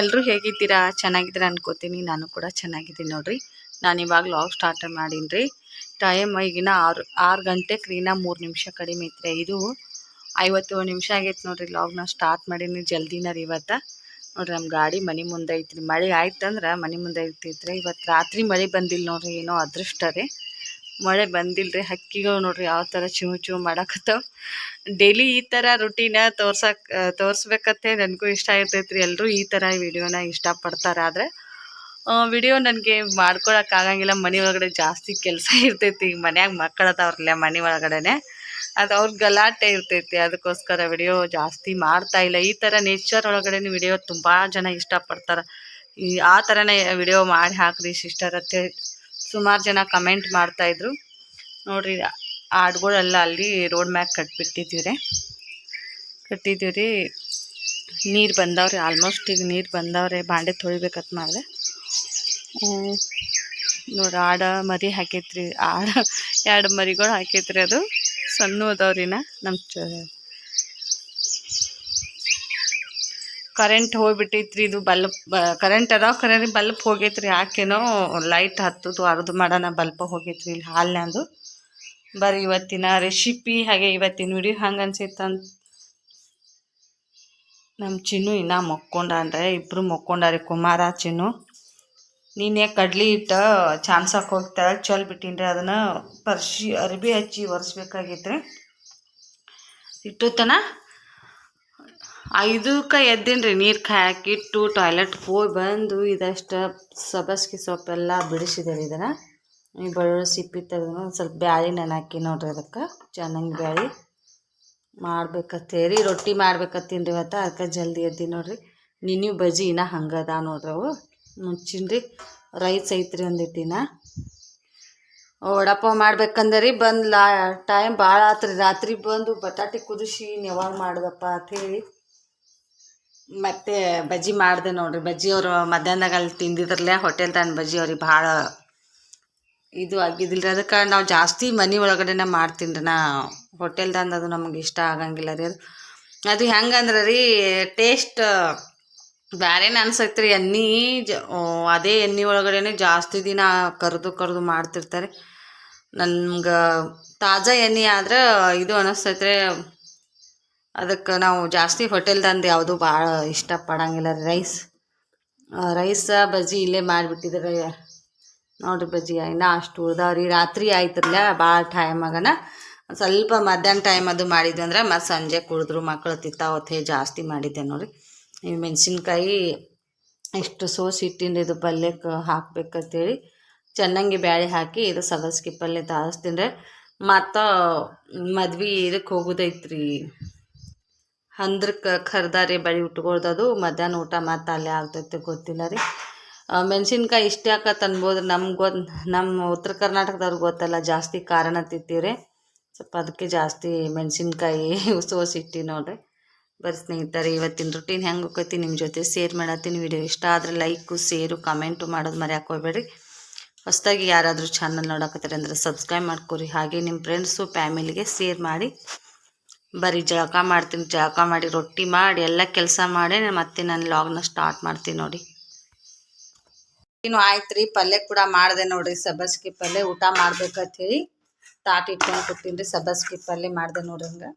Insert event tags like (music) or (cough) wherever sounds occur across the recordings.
ಎಲ್ಲರೂ ಹೇಗಿದ್ದೀರಾ? ಚೆನ್ನಾಗಿದ್ದೀರಾ ಅನ್ಕೋತೀನಿ. ನಾನು ಕೂಡ ಚೆನ್ನಾಗಿದ್ದೀನಿ ನೋಡ್ರಿ. ನಾನು ಇವಾಗ ಲಾಗ್ ಸ್ಟಾರ್ಟ್ ಮಾಡೀನಿ ರೀ ಟೈಮ್ ಈಗಿನ ಆರು ಆರು ಗಂಟೆ ಕ್ರೀನ ಮೂರು ನಿಮಿಷ ಕಡಿಮೆ ಐತ್ರಿ. ಇದು ಐವತ್ತು ನಿಮಿಷ ಆಗೈತೆ ನೋಡ್ರಿ ಲಾಗ್ನ ಸ್ಟಾರ್ಟ್ ಮಾಡೀನಿ ಜಲ್ದಿನ ರೀ ಇವತ್ತು. ನೋಡ್ರಿ ನಮ್ಮ ಗಾಡಿ ಮನೆ ಮುಂದೆ ಐತ್ರಿ. ಮಳೆ ಆಯ್ತಂದ್ರೆ ಮನೆ ಮುಂದೆ ಐತಿತ್ರಿ ಇವತ್ತು ರಾತ್ರಿ ಮಳೆ ಬಂದಿಲ್ಲ ನೋಡ್ರಿ. ಏನೋ ಅದೃಷ್ಟ ರೀ. ಮಳೆ ಬಂದಿಲ್ರಿ, ಹಕ್ಕಿಗಳು ನೋಡ್ರಿ ಯಾವ ಥರ ಚೂ ಚೂ ಮಾಡಾಕತ್ತಾವ. ಡೈಲಿ ಈ ಥರ ರುಟೀನ ತೋರ್ಸಕ್ ತೋರಿಸ್ಬೇಕತ್ತೆ ನನಗೂ ಇಷ್ಟ ಇರ್ತೈತ್ರಿ ಎಲ್ಲರೂ ಈ ಥರ ವಿಡಿಯೋನ ಇಷ್ಟಪಡ್ತಾರೆ ಆದರೆ ವಿಡಿಯೋ ನನಗೆ ಮಾಡ್ಕೊಳಕ್ಕೆ ಆಗಂಗಿಲ್ಲ. ಮನೆ ಒಳಗಡೆ ಜಾಸ್ತಿ ಕೆಲಸ ಇರ್ತೈತಿ. ಈಗ ಮನ್ಯಾಗ ಮಕ್ಕಳು ಅದಾವ್ರಲ್ಲ ಮನೆ ಒಳಗಡೆನೆ. ಅದು ಅವ್ರ ಗಲಾಟೆ ಇರ್ತೈತಿ. ಅದಕ್ಕೋಸ್ಕರ ವಿಡಿಯೋ ಜಾಸ್ತಿ ಮಾಡ್ತಾ ಇಲ್ಲ. ಈ ಥರ ನೇಚರ್ ಒಳಗಡೆ ವಿಡಿಯೋ ತುಂಬ ಜನ ಇಷ್ಟಪಡ್ತಾರೆ. ಈ ಆ ಥರನೇ ವಿಡಿಯೋ ಮಾಡಿ ಹಾಕ್ರಿ ಸಿಸ್ಟರ್ ಅಂತೇಳಿ ಸುಮಾರು ಜನ ಕಮೆಂಟ್ ಮಾಡ್ತಾಯಿದ್ರು ನೋಡ್ರಿ, ಆಡ್ಗಳೆಲ್ಲ ಅಲ್ಲಿ ರೋಡ್ ಮ್ಯಾಗ ಕಟ್ಬಿಟ್ಟಿದ್ದೀವಿ ರೀ ಕಟ್ಟಿದ್ದೀವಿ ರೀ ನೀರು ಬಂದವ್ರಿ ಆಲ್ಮೋಸ್ಟ್ ಈಗ ನೀರು ಬಂದವ್ರೆ, ಬಾಂಡೆ ತೊಳಿಬೇಕಂತ ಮಾಡಿದೆ. ನೋಡಿ ಆಡ ಮರಿ ಹಾಕೈತ್ರಿ, ಆಡ, ಎರಡು ಮರಿಗಳು ಹಾಕೈತ್ರಿ ಅದು. ಸಣ್ಣ ಅದಾವ್ರಿನ ನಮ್ಮ ಚ ಕರೆಂಟ್ ಹೋಗ್ಬಿಟ್ಟೈತ್ರಿ ಇದು ಬಲ್ಪ್ ಕರೆಂಟ್ ಅದಾವ ಕರೆಂಟ್ ರೀ ಬಲ್ಪ್ ಹೋಗೈತ್ರಿ, ಯಾಕೇನೋ ಲೈಟ್ ಹತ್ತದು, ಅರ್ದು ಮಾಡೋಣ ಬಲ್ಪ್ ಹೋಗೈತ್ರಿ ಇಲ್ಲಿ ಹಾಲ್ನಂದು ಬರೀ ಇವತ್ತಿನ ರೆಸಿಪಿ ಹಾಗೆ ಇವತ್ತಿನ ವಿಡಿಯೋ ಹಂಗೆ ಅನ್ಸೈತಂತ ನಮ್ಮ ಚಿನ್ನು ಇನ್ನ ಅಂದರೆ ಇಬ್ಬರು ಮಕ್ಕೊಂಡಾರಿ ಕುಮಾರ, ಚಿನ್ನು. ನೀನೇ ಕಡ್ಲಿ ಹಿಟ್ಟು ಚಾನ್ಸಕ್ಕೆ ಹೋಗ್ತಾ, ಚಲ್ ಬಿಟ್ಟಿನ್ರಿ, ಅದನ್ನು ಪರ್ಶಿ, ಅರ್ಬಿ ಹಚ್ಚಿ ಒರೆಸ್ಬೇಕಾಗೈತ್ರಿ. ಇಟ್ಟುತನ? ಐದಕ್ಕೆ ರೀ ನೀರು ಕಾಯಾಕಿಟ್ಟು ಟಾಯ್ಲೆಟ್ ಹೋಗಿ ಬಂದು ಇದಷ್ಟು ಸಬಸ್ಗೆ ಸೊಪ್ಪೆಲ್ಲ ಬಿಡಿಸಿದೆ ಇದನ್ನು. ಈ ಬೆಳ್ಳುಳ್ಳಿ ಸಿಪ್ಪಿ ತೆಗೆದು ಸ್ವಲ್ಪ ಬ್ಯಾಳಿ ನೆನಾಕಿ ನೋಡ್ರಿ ಅದಕ್ಕೆ. ಚೆನ್ನಾಗಿ ಬ್ಯಾಳಿ ಮಾಡ್ಬೇಕತ್ತೇರಿ, ರೊಟ್ಟಿ ಮಾಡ್ಬೇಕತ್ತೀನಿ ರೀ ಇವತ್ತು, ಅದಕ್ಕೆ ಜಲ್ದಿ ಎದ್ದಿ ನೋಡ್ರಿ. ನೀನು ಬಜ್ಜಿ ಇನ್ನ ಹಂಗದ ನೋಡ್ರಿ ಅವು. ಮುಚ್ಚಿನ್ರಿ ರೈಸ್ ಐತ್ರಿ ಒಂದಿಟ್ಟಿನ ವಡಪ್ಪ ಮಾಡ್ಬೇಕಂದರಿ, ಬಂದು ಲಾ ಟೈಮ್ ಭಾಳ ಆತ್ರಿ. ರಾತ್ರಿ ಬಂದು ಬಟಾಟೆ ಕುದಿಸಿ ಯಾವಾಗ ಮಾಡ್ದಪ್ಪ ಅಂಥೇಳಿ ಮತ್ತೆ ಬಜ್ಜಿ ಮಾಡಿದೆ ನೋಡ್ರಿ. ಬಜ್ಜಿ ಅವರು ಮಧ್ಯಾಹ್ನದಾಗ ಅಲ್ಲಿ ತಿಂದಿದ್ರಲ್ಲೇ ಹೋಟೆಲ್ದಾಗ ಬಜ್ಜಿ ಅವ್ರಿಗೆ ಭಾಳ ಇದು ಆಗಿದ್ದಿಲ್ಲ ಅದಕ್ಕೆ ನಾವು ಜಾಸ್ತಿ ಮನೆ ಒಳಗಡೆನೇ ಮಾಡ್ತೀನಿ ರೀ ನಾ ಹೋಟೆಲ್ದಂದು ಅದು ನಮಗೆ ಇಷ್ಟ ಆಗಂಗಿಲ್ಲ ರೀ ಅದು. ಅದು ಹೆಂಗಂದ್ರೆ ರೀ ಟೇಸ್ಟ್ ಬೇರೆನೇ ಅನ್ಸತ್ತೆ ರೀ. ಎಣ್ಣೆ ಜ ಅದೇ ಎಣ್ಣೆ ಒಳಗಡೆನೆ ಜಾಸ್ತಿ ದಿನ ಕರೆದು ಕರೆದು ಮಾಡ್ತಿರ್ತಾರೆ. ನನ್ಗೆ ತಾಜಾ ಎಣ್ಣೆ ಆದ್ರೆ ಇದು ಅನಿಸ್ತೈತೆ ರೀ. ಅದಕ್ಕೆ ನಾವು ಜಾಸ್ತಿ ಹೋಟೆಲ್ದಂದು ಯಾವುದು ಭಾಳ ಇಷ್ಟಪಡಂಗಿಲ್ಲ ರೀ ರೈಸ್ ರೈಸ ಬಜ್ಜಿ ಇಲ್ಲೇ ಮಾಡಿಬಿಟ್ಟಿದ್ರೆ ನೋಡಿರಿ ಬಜ್ಜಿ, ಇನ್ನೂ ಅಷ್ಟು ಉಳ್ದಾವ್ರಿ. ರಾತ್ರಿ ಆಯ್ತಿರ್ಲ ಭಾಳ ಟೈಮ್ ಆಗನ. ಸ್ವಲ್ಪ ಮಧ್ಯಾಹ್ನ ಟೈಮ್ ಅದು ಮಾಡಿದ್ವಿ ಅಂದ್ರೆ ಮತ್ತು ಸಂಜೆ ಕುಡಿದ್ರು ಮಕ್ಕಳು ತಿತ್ತಾವತ್ತೆ ಜಾಸ್ತಿ ಮಾಡಿದ್ದೆ ನೋಡಿ ಈ ಮೆಣಸಿನ್ಕಾಯಿ ಎಷ್ಟು ಸೋಸಿ ಇಟ್ಟಿಂದು ಇದು ಪಲ್ಯಕ್ಕೆ ಹಾಕ್ಬೇಕಂತೇಳಿ ಚೆನ್ನಾಗಿ ಬ್ಯಾಳೆ ಹಾಕಿ ಇದು ಸಬಸ್ಗಿ ಪಲ್ಯ ರೀ ಮತ್ತು ಮದ್ವೆ ಇದಕ್ಕೆ ಹೋಗೋದೈತ್ರಿ. ಹಂದ್ರಕ್ಕೆ ಕರ್ದಾರಿ ಬಳಿ ಉಟ್ಕೊಳ್ದದು ಮಧ್ಯಾಹ್ನ ಊಟ ಮತ್ತು ಅಲ್ಲೇ ಆಗ್ತೈತೆ ಗೊತ್ತಿಲ್ಲ ರೀ. ಮೆಣಸಿನ್ಕಾಯಿ ಇಷ್ಟ ಯಾಕೆ ಅನ್ಬೋದು. ನಮ್ಗೆ ನಮ್ಮ ಉತ್ತರ ಕರ್ನಾಟಕದವ್ರಿಗೆ ಗೊತ್ತಲ್ಲ, ಜಾಸ್ತಿ ಕಾರಣ ತಿಂತೀವ್ರಿ. ಸ್ವಲ್ಪ ಅದಕ್ಕೆ ಜಾಸ್ತಿ ಮೆಣಸಿನ್ಕಾಯಿ (laughs) ಸೋಸಿಟ್ಟು ನೋಡ್ರಿ. ಬರೀ ಸ್ನೇಹಿತರೆ, ಇವತ್ತಿನ ರುಟೀನ್ ಹೆಂಗೆ ಹೋಗ್ತೈತಿ ನಿಮ್ಮ ಜೊತೆ ಶೇರ್ ಮಾಡತ್ತೀನಿ. ವಿಡಿಯೋ ಇಷ್ಟ ಆದರೆ ಲೈಕು ಸೇರು ಕಮೆಂಟು ಮಾಡೋದು ಮರ್ಯಾಕೆ ಹೋಗ್ಬೇಡ್ರಿ. ಹೊಸ್ದಾಗಿ ಯಾರಾದರೂ ಚಾನಲ್ ನೋಡಕತ್ತಾರೆ ಅಂದರೆ ಸಬ್ಸ್ಕ್ರೈಬ್ ಮಾಡ್ಕೊರಿ. ಹಾಗೆ ನಿಮ್ಮ ಫ್ರೆಂಡ್ಸು ಫ್ಯಾಮಿಲಿಗೆ ಶೇರ್ ಮಾಡಿ. ಬರೀ ಜಳಕ ಮಾಡ್ತೀನಿ, ಜಳಕ ಮಾಡಿ, ರೊಟ್ಟಿ ಮಾಡಿ, ಎಲ್ಲ ಕೆಲಸ ಮಾಡಿ ಮತ್ತೆ ನಾನು ಲಾಗ್ನ ಸ್ಟಾರ್ಟ್ ಮಾಡ್ತೀನಿ ನೋಡಿ. ಇನ್ನು ಆಯ್ತು ರೀ ಪಲ್ಯ ಕೂಡ ಮಾಡಿದೆ ನೋಡಿರಿ, ಸಬ್ಬಸ್ಗಿ ಪಲ್ಯ, ಊಟ ಮಾಡ್ಬೇಕಂತ ಹೇಳಿ ತಾಟ್ ಇಟ್ಕೊಂಡು ಕೊಟ್ಟಿನಿ ರೀ ಸಬ್ಬಸ್ಗಿ ಪಲ್ಯ ಮಾಡಿದೆ ನೋಡ್ರಿ ಹಂಗೆ.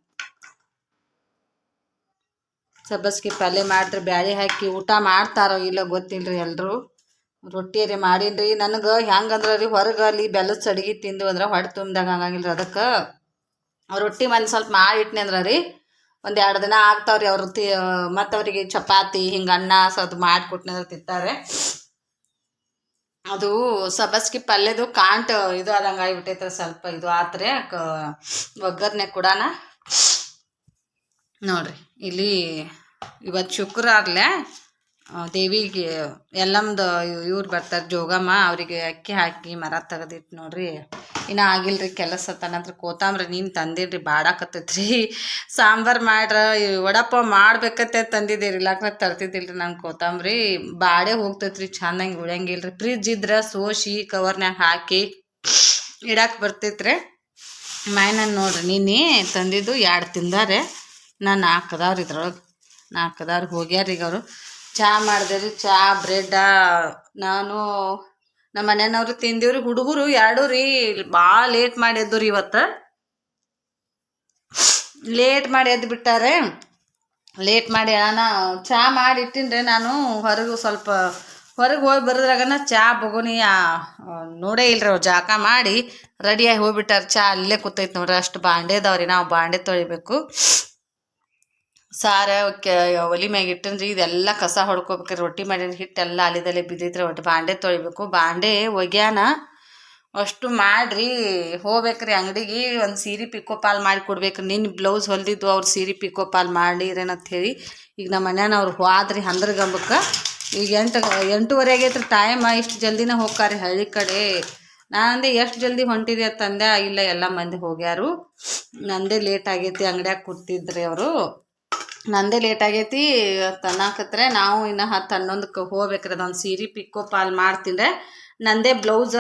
ಸಬ್ಬಸ್ಗಿ ಪಲ್ಯ ಮಾಡಿದ್ರೆ ಬ್ಯಾಳಿ ಹಾಕಿ ಊಟ ಮಾಡ್ತಾರೋ ಇಲ್ಲ ಗೊತ್ತಿಲ್ಲ ರೀ ಎಲ್ಲರೂ ರೊಟ್ಟಿ ರೀ ಮಾಡೀನಿ ರೀ ನನಗೆ ಹೆಂಗಂದ್ರೆ ರೀ ಹೊರಗೆ ಅಲ್ಲಿ ಬೆಲ್ಲದ ಸಡಿಗೆ ತಿಂದು ಅಂದ್ರೆ ಹೊಟ್ಟೆ ತುಂಬ್ದಾಗ ಹಂಗಂಗಿಲ್ಲ ರೀ ಅದಕ್ಕೆ. ರೊಟ್ಟಿ ಒಂದು ಸ್ವಲ್ಪ ಮಾಡಿಟ್ನಿ ಅಂದ್ರೆ ರೀ ಒಂದು ಎರಡು ದಿನ ಆಗ್ತಾವ್ರಿ ಅವ್ರು ತಿ ಮತ್ತು ಅವರಿಗೆ ಚಪಾತಿ, ಹಿಂಗೆ ಅನ್ನ ಸ್ವಲ್ಪ ಮಾಡಿ ಅಂದ್ರೆ ತಿಂತಾರೆ. ಅದು ಸಬ್ಬಸ್ಗಿ ಪಲ್ಯದು ಕಾಂಟ್ ಇದು ಆದಂಗೆ ಆಗಿಬಿಟ್ಟೈತೆ ಸ್ವಲ್ಪ ಇದು ಆತ್ರೆ ಒಗ್ಗರಣೆ ಕೂಡ ನೋಡ್ರಿ, ಇಲ್ಲಿ ಇವತ್ತು ಶುಕ್ರವಾರಲೆ ದೇವಿಗೆ ಎಲ್ಲಮ್ದು ಇವ್ರು ಬರ್ತಾರೆ ಜೋಗಮ್ಮ, ಅವರಿಗೆ ಅಕ್ಕಿ ಹಾಕಿ ಮರ ತೆಗೆದಿಟ್ಟು ನೋಡ್ರಿ. ಇನ್ನು ಆಗಿಲ್ರಿ ಕೆಲಸ ತನಂತ್ರ ಕೋತಂಬ್ರಿ ನೀನು ತಂದಿಡ್ರಿ ಬಾಡಾಕತ್ತೈತ್ರಿ. ಸಾಂಬಾರು ಮಾಡ್ರ ವಡಪ್ಪ ಮಾಡ್ಬೇಕತ್ತೆ ತಂದಿದ್ದೀರಿ ಇಲ್ಲಾಕ್ರೆ ತರ್ತಿದ್ದಿಲ್ರಿ ನಾನು ಕೋತಂಬ್ರಿ. ಬಾಡೆ ಹೋಗ್ತೈತ್ರಿ ಚೆನ್ನಾಗಿ ಉಳಿಯಂಗಿಲ್ಲ ರೀ ಫ್ರಿಜ್ ಇದ್ರೆ ಸೋಸಿ ಕವರ್ನಾಗ ಹಾಕಿ ಇಡಕ್ಕೆ ಬರ್ತೈತ್ರಿ. ನಾನು ನೋಡ್ರಿ, ನೀನು ತಂದಿದ್ದು ಎರಡು ತಿಂದಾರೆ. ನಾನು ನಾಲ್ಕು ಅದಾವ್ರಿ ಇದ್ರೊಳಗೆ ನಾಲ್ಕು ಅದಾವ್ರಿ ಹೋಗ್ಯಾರ ಈಗ ಅವರು. ಚಹಾ ಮಾಡಿದೆ ರೀ ಚಹಾ ಬ್ರೆಡ್ಡ, ನಾನು ನಮ್ಮ ಮನೆಯವ್ರು ತಿಂದಿವ್ರಿ ಹುಡುಗರು ಎರಡು ರೀ ಭಾಳ ಲೇಟ್ ಮಾಡಿ ಎದ್ದು ರೀ ಇವತ್ತು. ಲೇಟ್ ಮಾಡಿ ಎದ್ದು ಬಿಟ್ಟಾರೆ. ಲೇಟ್ ಮಾಡಿ ನಾನು ಚಹಾ ಮಾಡಿ ಇಟ್ಟಿನ್ರಿ ನಾನು. ಹೊರಗೆ ಸ್ವಲ್ಪ, ಹೊರಗೆ ಹೋಗಿ ಬರೋದ್ರಾಗನ ಚಹಾ ಬಗೋನಿ ನೋಡೇ ಇಲ್ರಿ ಅವ್ರು ಜಾಕ ಮಾಡಿ ರೆಡಿಯಾಗಿ ಹೋಗ್ಬಿಟ್ಟಾರ. ಚಹಾ ಅಲ್ಲೇ ಕೂತೈತೆ ನೋಡ್ರಿ, ಅಷ್ಟು ಬಾಂಡೆ ಅದಾವ್ರಿ ನಾವು ಬಾಂಡೆ ತೊಳಿಬೇಕು. ಸಾರ ಒಲಿ ಮ್ಯಾಗ ಇಟ್ಟಂದ್ರಿ, ಇದೆಲ್ಲ ಕಸ ಹೊಡ್ಕೋಬೇಕ್ರಿ. ರೊಟ್ಟಿ ಮಾಡಿದ ಹಿಟ್ಟೆಲ್ಲ ಅಲ್ಲಿದಲ್ಲೇ ಬಿದ್ದೈತ್ರಿ. ಒಟ್ಟು ಬಾಂಡೆ ತೊಳಿಬೇಕು. ಬಾಂಡೆ ಒಗ್ಯಾನ ಅಷ್ಟು ಮಾಡ್ರಿ. ಹೋಗ್ಬೇಕ್ರಿ ಅಂಗಡಿಗೆ, ಒಂದು ಸೀರೆ ಪಿಕೋ ಪಾಲ್ ಮಾಡಿ ಕೊಡ್ಬೇಕು ನಿನ್ನ ಬ್ಲೌಸ್ ಹೊಲ್ದಿದ್ದು ಅವ್ರು ಸೀರೆ ಪಿಕೋ ಪಾಲ್ ಮಾಡಿರೇನಂತ ಹೇಳಿ ಈಗ ನಮ್ಮ ಮನ್ಯಾನವ್ರು ಹೋದ್ರಿ ಹಂದ್ರ ಗಂಬಕ್ಕೆ ಈಗ ಎಂಟು, ಎಂಟೂವರೆ ಆಗೈತ್ರಿ ಟೈಮ್ ಇಷ್ಟು ಜಲ್ದಿನ ಹೋಗ್ಕಾರಿ ಹಳ್ಳಿ ಕಡೆ. ನಾನಂದೆ ಎಷ್ಟು ಜಲ್ದಿ ಹೊಂಟಿದೆ ಅಂತಂದೆ. ಇಲ್ಲ, ಎಲ್ಲ ಮಂದಿ ಹೋಗ್ಯಾರು. ನಂದೇ ಲೇಟ್ ಆಗೈತಿ. ಅಂಗಡ್ಯಾಗ ಕೂತಿದ್ರಿ ಅವರು. ನಂದೇ ಲೇಟ್ ಆಗೈತಿ. ತನ್ನಾಕತ್ರೆ ನಾವು ಇನ್ನು ಹತ್ತು ಹನ್ನೊಂದಕ್ಕೆ ಹೋಗ್ಬೇಕ್ರಿ ಅದೊಂದು ಸೀರೆ ಪಿಕ್ಕೋ ಪಾಲ್ ಮಾಡ್ತೀನಿ ನಂದೇ ಬ್ಲೌಸ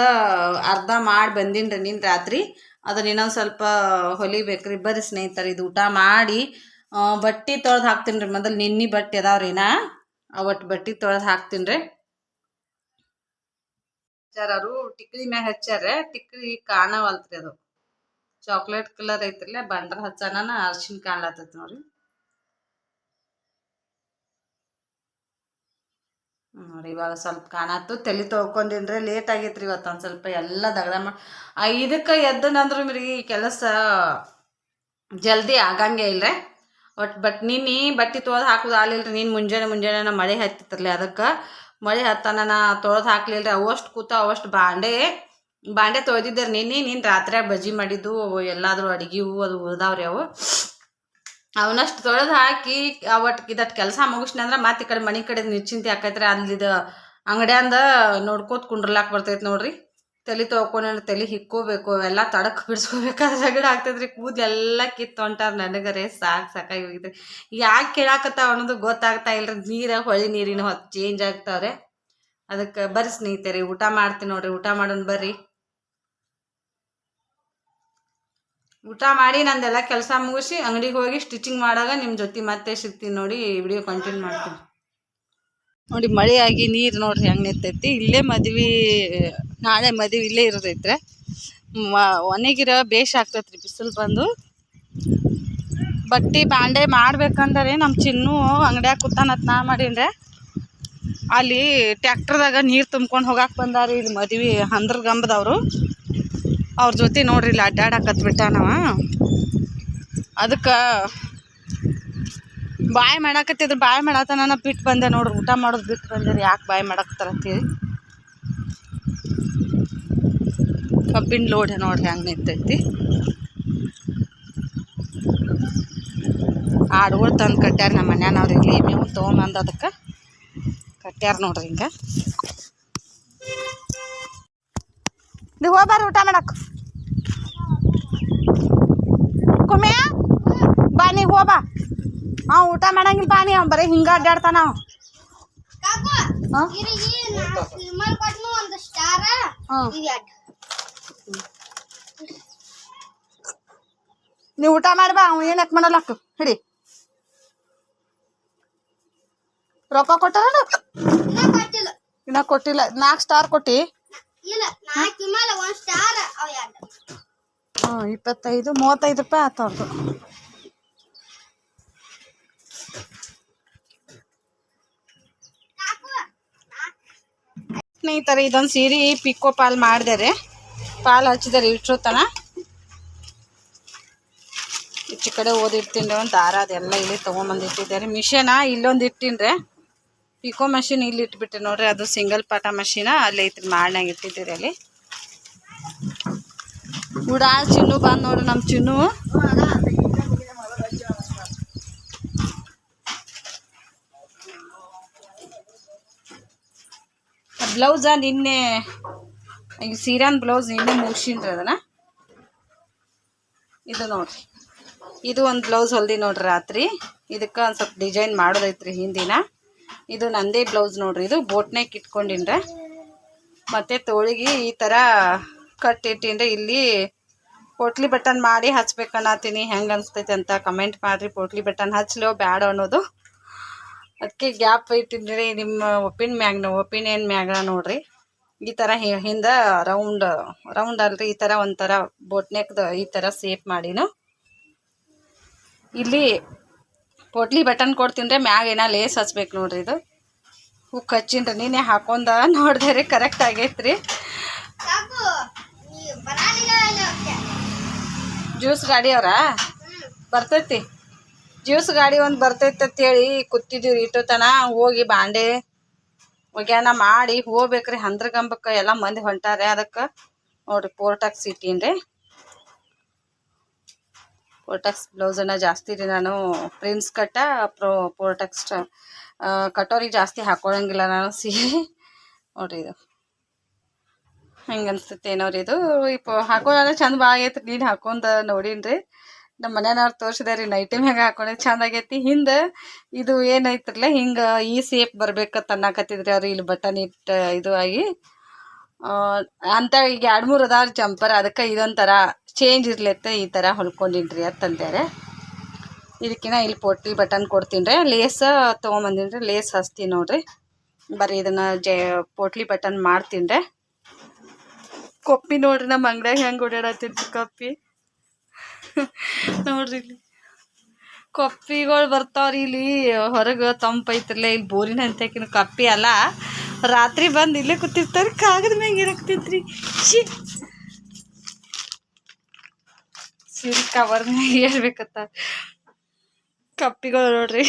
ಅರ್ಧ ಮಾಡಿ ಬಂದೀನಿ ರೀ ನಿನ್ನ ರಾತ್ರಿ. ಅದನ್ನ ಇನ್ನೊಂದು ಸ್ವಲ್ಪ ಹೊಲಿಬೇಕ್ರಿ. ಬರ್ರಿ ಸ್ನೇಹಿತರು, ಇದು ಊಟ ಮಾಡಿ. ಬಟ್ಟೆ ತೊಳೆದು ಹಾಕ್ತೀನಿ ರೀ. ಮೊದಲು ನಿನ್ನೆ ಬಟ್ಟೆ ಅದಾವ್ರಿ ನಾ ಅವಟ್ಟು ಬಟ್ಟೆ ತೊಳೆದು ಹಾಕ್ತೀನಿ ರೀ. ಹಚ್ಚಾರು ಟಿಕ್ಲಿ ಮ್ಯಾಗ ಹಚ್ಚಾರ ಟಿಕ್ಲಿ ಕಾಣವಲ್ತ್ರಿ ಅದು. ಚಾಕ್ಲೇಟ್ ಕಲರ್ ಐತ್ರಲ್ಲ, ಬಂಡ್ರ ಹಚ್ಚಾನ ಅರ್ಶಿನ ಕಾಣ್ಲತ್ತೈತಿ ನೋಡ್ರಿ. ನೋಡಿ, ಇವಾಗ ಸ್ವಲ್ಪ ಕಾಣತ್ತು ತಲೆ ತೊಳ್ಕೊಂಡಿನ್ರೆ ಲೇಟ್ ಆಗೈತ್ರಿ ಇವತ್ತು ಒಂದು ಸ್ವಲ್ಪ ಎಲ್ಲ ದಗದ ಮಾಡಿ ಐದಕ್ಕೆ ಎದ್ದನಂದ್ರು ಮ್ರಿ ಈ ಕೆಲಸ ಜಲ್ದಿ ಆಗಂಗೆ ಇಲ್ರಿ. ಒಟ್ಟು ಬಟ್ ನಿನ್ನೆ ಬಟ್ಟೆ ತೊಳ್ದು ಹಾಕೋದು ಆಗ್ಲಿಲ್ಲ ನೀನು ಮುಂಜಾನೆ ಮುಂಜಾನೆ ಮಳೆ ಹತ್ತಿತ್ತರ್ಲಿ ಅದಕ್ಕೆ. ಮಳೆ ಹತ್ತಾನ ನಾ ತೊಳ್ದು ಹಾಕ್ಲಿಲ್ಲ ರೀ ಅವಷ್ಟು ಕೂತ ಅವಷ್ಟು ಬಾಂಡೆ ಬಾಂಡೆ ತೊಳೆದಿದ್ದೆ ನಿನ್ನೆ ನೀನು ರಾತ್ರಿ ಬಜ್ಜಿ ಮಾಡಿದ್ದು, ಎಲ್ಲಾದರೂ ಹೂವು ಅದು ಉಳ್ದಾವ್ರಿ ಅವು. ಅವನಷ್ಟು ತೊಳೆದು ಹಾಕಿ, ಅವಟ್, ಇದಟ್ ಕೆಲಸ ಮುಗಿಸ್ನಿ ಅಂದ್ರೆ ಮತ್ತೆ ಈ ಕಡೆ ಮನೆ ಕಡೆ ನಿಶ್ಚಿಂತೆ ಆಕೈತ್ರಿ ಅಲ್ಲಿದು ಅಂಗಡ್ಯಾಂದ ನೋಡ್ಕೋತ ಕುಂಡ್ರಲಾಕ್ ಬರ್ತೈತೆ ನೋಡ್ರಿ. ತಲೆ ತೊಳ್ಕೊಂಡು ತಲೆ ಹಿಕ್ಕೋಬೇಕು, ಅವೆಲ್ಲ ತಡಕ್ ಬಿಡಿಸ್ಕೋಬೇಕಾದ್ರೆ ಜಗಡ ಆಗ್ತೈತ್ರಿ. ಕೂದಲೆಲ್ಲ ಕಿತ್ತು ಹೊಂಟಾರ ನನಗರೆ ಸಾಕು ಸಾಕಾಗಿ ಹೋಗಿದ್ರಿ ಯಾಕೆ ಕೇಳಾಕತ್ತಾವ ಅನ್ನೋದು ಗೊತ್ತಾಗ್ತಾ ಇಲ್ರಿ. ನೀರ, ಹೊಳಿ ನೀರಿನ ಹೊತ್ತು ಚೇಂಜ್ ಆಗ್ತಾವ್ರೆ. ಅದಕ್ಕೆ ಬರ್ರಿ ಸ್ನೇಹಿತರೆ, ಊಟ ಮಾಡ್ತೀನಿ ನೋಡ್ರಿ, ಊಟ ಮಾಡೋಣ ಬರ್ರಿ. ಊಟ ಮಾಡಿ ನಂದೆಲ್ಲ ಕೆಲಸ ಮುಗಿಸಿ ಅಂಗಡಿಗೆ ಹೋಗಿ ಸ್ಟಿಚಿಂಗ್ ಮಾಡಾಗ ನಿಮ್ಮ ಜೊತೆ ಮತ್ತೆ ಸಿಗ್ತೀನಿ ನೋಡಿ ವಿಡಿಯೋ ಕಂಟಿನ್ಯೂ ಮಾಡ್ತೀನಿ. ನೋಡಿ ಮಳೆ ಆಗಿ ನೀರು ನೋಡ್ರಿ ಹೆಂಗೆ ನಿಂತೈತಿ. ಇಲ್ಲೇ ಮದ್ವೆ, ನಾಳೆ ಮದುವೆ ಇಲ್ಲೇ ಇರೋದೈತ್ರೆ ಒಣಗಿರ ಬೇಷ್ ಆಗ್ತೈತ್ರಿ ಬಿಸಿಲು ಬಂದು. ಬಟ್ಟೆ ಬಾಂಡೆ ಮಾಡ್ಬೇಕಂದ್ರೆ ನಮ್ಮ ಚಿನ್ನು ಅಂಗಡಿಯಾಗ ಕೂತಾನತ್ ನಾ ಮಾಡಿದ್ರೆ ಅಲ್ಲಿ ಟ್ಯಾಕ್ಟ್ರದಾಗ ನೀರು ತುಂಬ್ಕೊಂಡು ಹೋಗಾಕ್ ಬಂದಾರಿ ಇಲ್ಲಿ ಮದ್ವೆ ಹಂದ್ರ ಗಂಬದವರು ಅವ್ರ ಜೊತೆ ನೋಡ್ರಿ, ಇಲ್ಲಿ ಅಡ್ಡಾಡಕತ್ ಬಿಟ್ಟಾನವ ಅದಕ್ಕೆ ಬಾಯ್ ಮಾಡಾಕತ್ತಿದ್ರು ಬಾಯ್ ಮಾಡತ್ತಾನ ಬಿಟ್ಟು ಬಂದೆ ನೋಡ್ರಿ, ಊಟ ಮಾಡೋದು ಬಿಟ್ಟು ಬಂದೆ ಯಾಕೆ ಬಾಯ್ ಮಾಡಾಕತ್ತಾರ ಅಂತೇಳಿ. ಕಬ್ಬಿನ ಲೋಡ್ ನೋಡ್ರಿ, ಹಂಗೆ ನಿಂತೈತಿ. ಆಡುಗಳು ತಂದು ಕಟ್ಟ್ಯಾರ ನಮ್ಮ ಮನ್ಯಾನವ್ರು ಇಲ್ಲಿ ಮೇವು ತೊಗೊಂಬಂದು ಅದಕ್ಕೆ ಕಟ್ಟ್ಯಾರ ನೋಡ್ರಿ ಹಿಂಗೆ. ನೀವು ಹೋಗ್ಬಾರ ಊಟ ಮಾಡಕ್ಕೆ ಕುಮ್ಯ? ಬಾ ನೀ ಹೋಬಾ ಅವ ಊಟ ಮಾಡಂಗಿಲ್ಲ ಬಾ ನೀ ಅವ್ನು ಬರೀ ಹಿಂಗ ಅಡ್ಡಾಡ್ತಾನ ಅವ. ನೀವು ಊಟ ಮಾಡ್ಬಾ ಬಾ ಅವ ಏನಕ್ಕೆ ಮಾಡಲಕ್ಕ ಹಿಡಿ. ರೊಕ್ಕ ಕೊಟ್ಟಾರ ಇನ್ನ ಕೊಟ್ಟಿಲ್ಲ. ಇನ್ನ ಕೊಟ್ಟಿಲ್ಲ. ನಾಲ್ಕು ಸ್ಟಾರ್ ಕೊಟ್ಟಿ. ಹ್ಞೂ ಇಪ್ಪತ್ತೈದು ಮೂವತ್ತೈದು ರೂಪಾಯಿ ಆತು ಅವ್ರದ್ದು ಸ್ನೇಹಿತರೆ ಇದೊಂದು ಸೀರೆ ಪಿಕೋ ಪಾಲ್ ಮಾಡಿದೆ ಪಾಲ್ ಹಚ್ಚಿದಾರೆ ತನ. ಈಚೆ ಕಡೆ ಓದಿರ್ತೀನಿ ಒಂದು ದಾರ ಅದೆಲ್ಲ ಇಲ್ಲಿ ತೊಗೊಂಬಂದು ಇಟ್ಟಿದ್ದಾರೆ ಮಿಷನ ಇಲ್ಲೊಂದು ಇಟ್ಟಿನ್ರೆ. ಪಿಕೋ ಮಷಿನ್ ಇಲ್ಲಿ ಇಟ್ಬಿಟ್ಟೆ ನೋಡ್ರಿ, ಅದು ಸಿಂಗಲ್ ಪಾಟ ಮಷೀನ ಅಲ್ಲಿ ಐತ್ರಿ ಮಾಡ್ನಾಗ ಇಟ್ಟಿದ್ದೀರಿ ಅಲ್ಲಿ. ಉಡಾ ಚಿನ್ನು ಬಂದು ನೋಡ್ರಿ ನಮ್ಮ ಚಿನ್ನು. ಬ್ಲೌಸ ನಿನ್ನೆ ಈಗ ಸೀರಾನ್ ಬ್ಲೌಸ್ ನಿನ್ನೆ ಮುಗಿಸಿನ್ರಿ ಅದನ್ನ. ಇದು ನೋಡ್ರಿ, ಇದು ಒಂದು ಬ್ಲೌಸ್ ಹೊಲ್ದಿ ನೋಡ್ರಿ ರಾತ್ರಿ. ಇದಕ್ಕೆ ಒಂದು ಸ್ವಲ್ಪ ಡಿಸೈನ್ ಮಾಡೋದೈತ್ರಿ ಹಿಂದಿನ. ಇದು ನಂದೇ ಬ್ಲೌಸ್ ನೋಡ್ರಿ. ಇದು ಬೋಟ್ನೇಕ್ ಇಟ್ಕೊಂಡಿನ್ರೆ. ಮತ್ತು ತೋಳಿಗೆ ಈ ಥರ ಕಟ್ ಇಟ್ಟಿನ್ರಿ. ಇಲ್ಲಿ ಪೋಟ್ಲಿ ಬಟನ್ ಮಾಡಿ ಹಚ್ಬೇಕನ್ನತ್ತೀನಿ ಹೆಂಗೆ ಅನಿಸ್ತೈತೆ ಅಂತ ಕಮೆಂಟ್ ಮಾಡಿರಿ. ಪೋಟ್ಲಿ ಬಟನ್ ಹಚ್ಲೋ ಬ್ಯಾಡ ಅನ್ನೋದು. ಅದಕ್ಕೆ ಗ್ಯಾಪ್ ಇಟ್ಟಿದ್ರೆ ನಿಮ್ಮ ಒಪಿನ್ ಮ್ಯಾಗ್ನ ಒಪಿನಿಯನ್ ಮ್ಯಾಗ ನೋಡ್ರಿ. ಈ ಥರ ಹಿಂದ ರೌಂಡ್ ರೌಂಡ್ ಅಲ್ರಿ. ಈ ಥರ ಒಂಥರ ಬೋಟ್ನೆಕ್ದು ಈ ಥರ ಸೇಪ್ ಮಾಡಿನು. ಇಲ್ಲಿ ಪೋಟ್ಲಿ ಬಟನ್ ಕೊಡ್ತೀನಿ ಮ್ಯಾಗ ಏನೋ ಲೇಸ್ ಹಚ್ಬೇಕು ನೋಡ್ರಿ ಇದು. ಹುಕ್ ಹಚ್ಚಿನ್ರಿ ನೀನೆ ಹಾಕೊಂಡ ನೋಡ್ದೆ ರೀ ಕರೆಕ್ಟ್ ಆಗೈತ್ರಿ ಜ್ಯೂಸ್ ಗಾಡಿ ಅವರಾ? ಬರ್ತೈತಿ. ಜ್ಯೂಸ್ ಗಾಡಿ ಒಂದು ಬರ್ತೈತೆ ಅಂತೇಳಿ ಕೂತಿದ್ದೀವಿ ಇಟ್ಟು ತನ. ಹೋಗಿ ಬಾಂಡೆ ಒಗ್ಯಾನ ಮಾಡಿ ಹೋಗ್ಬೇಕ್ರಿ ಹಂದ್ರಗಂಬಕ್ಕೆ ಎಲ್ಲ ಮಂದಿ ಹೊಂಟಾರೆ ಅದಕ್ಕೆ. ನೋಡ್ರಿ ಪೋರ್ಟಾಗಿ ಇಟ್ಟೀನಿ ಪೋರ್ಟಾಕ್ಸ್ ಬ್ಲೌಸನ್ನ ಜಾಸ್ತಿ ರೀ ನಾನು. ಪ್ರಿನ್ಸ್ ಕಟ್ಟ ಪ್ರೊ ಪೋರ್ಟಕ್ಸ್ ಕಟ್ಟೋರಿಗೆ ಜಾಸ್ತಿ ಹಾಕೊಳಂಗಿಲ್ಲ ನಾನು. ಸೀರೆ ನೋಡಿರಿ ಇದು. ಹಿಂಗೆ ಅನ್ಸುತ್ತೆ ಏನೋ ರೀ ಇದು. ಇಪ್ಪ ಹಾಕೊಳ್ಳೋಣ ಚಂದ ಭಾಳ ಆಗೈತೆ ನೀನು ಹಾಕೊಂಡ ನೋಡೀನಿ ನಮ್ಮ ಮನೆಯವ್ರು ತೋರಿಸಿದೆ ರೀ ನೈಟ್ ಟೈಮ್ ಹೆಂಗೆ ಹಾಕೊಂಡೆ ಚಂದ ಆಗೈತಿ. ಹಿಂದೆ ಇದು ಏನೈತ್ರಲ್ಲ ಹಿಂಗೆ ಈ ಸೇಪ್ ಬರ್ಬೇಕಂತ ತನ್ನಾಕತ್ತಿದ್ರಿ ಅವ್ರು. ಇಲ್ಲಿ ಬಟನ್ ಇಟ್ಟು ಇದು ಆಗಿ. ಅಂತ ಈಗ ಎರಡು ಮೂರು ಅದಾವ್ರಿ ಜಂಪರ್ ಅದಕ್ಕೆ ಇದೊಂಥರ ಚೇಂಜ್ ಇರ್ಲತ್ತೆ ಈ ಥರ ಹೊಲ್ಕೊಂಡಿನ್ರಿ ರೀ ಅಂತಂದೇರೆ ಇದಕ್ಕಿನ ಇಲ್ಲಿ ಪೊಟ್ಟಿ ಬಟನ್ ಕೊಡ್ತೀನಿ ರೀ ಲೇಸ್ ತೊಗೊಂಬಂದಿನಿ ರೀ ಲೇಸ್ ಹಚ್ತೀನಿ ನೋಡಿರಿ. ಬರೀ ಇದನ್ನು ಜೆ ಪೋಟ್ಲಿ ಬಟನ್ ಮಾಡ್ತೀನಿ ರೀ ಕೊಪ್ಪಿ ನೋಡ್ರಿ ನಮ್ಮ ಅಂಗಡಿಯಾಗ ಹೆಂಗೆ ಓಡಾಡತ್ತಿತ್ತು ಕಪ್ಪಿ. ನೋಡ್ರಿ ಇಲ್ಲಿ. ಕಪ್ಪಿಗಳು ಬರ್ತಾವ್ರಿ ಇಲ್ಲಿ. ಹೊರಗೆ ತಂಪೈತ್ರಲ್ಲ ಇಲ್ಲಿ ಬೋರಿನ ಅಂತಕಿನ ಕಪ್ಪಿ ಅಲ್ಲ. ರಾತ್ರಿ ಬಂದು ಇಲ್ಲೇ ಕೂತಿರ್ತಾರೆ. ಕಾಗದ ಮ್ಯಾಗ ಇರಕ್ತೈತ್ರಿ. ಶಿ ಸೀರೆ ಕವರ್ ಮ್ಯಾಗ ಹೇಳ್ಬೇಕತ್ತ. ಕಪ್ಪಿಗಳು ನೋಡ್ರಿ.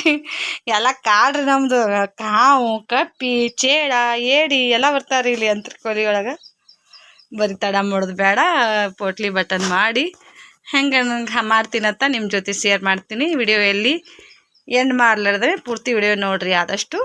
ಎಲ್ಲ ಕಾಡ್ರಿ ನಮ್ದು. ಕಾವು, ಕಪ್ಪಿ, ಚೇಡ, ಏಡಿ ಎಲ್ಲ ಬರ್ತಾವ್ರಿ ಇಲ್ಲಿ ಅಂತ ಒಳಗೆ ಬರೀ ತಡ ಮಾಡೋದು ಬೇಡ, ಪೋಟ್ಲಿ ಬಟನ್ ಮಾಡಿ. ಹೆಂಗೆ ನಂಗೆ ಮಾಡ್ತೀನಂತ ನಿಮ್ಮ ಜೊತೆ ಶೇರ್ ಮಾಡ್ತೀನಿ. ವಿಡಿಯೋ ಎಲ್ಲಿ ಎಂಡ್ ಮಾಡ್ಲಾರ್ದ್ರೆ ಪೂರ್ತಿ ವಿಡಿಯೋ ನೋಡ್ರಿ ಆದಷ್ಟು.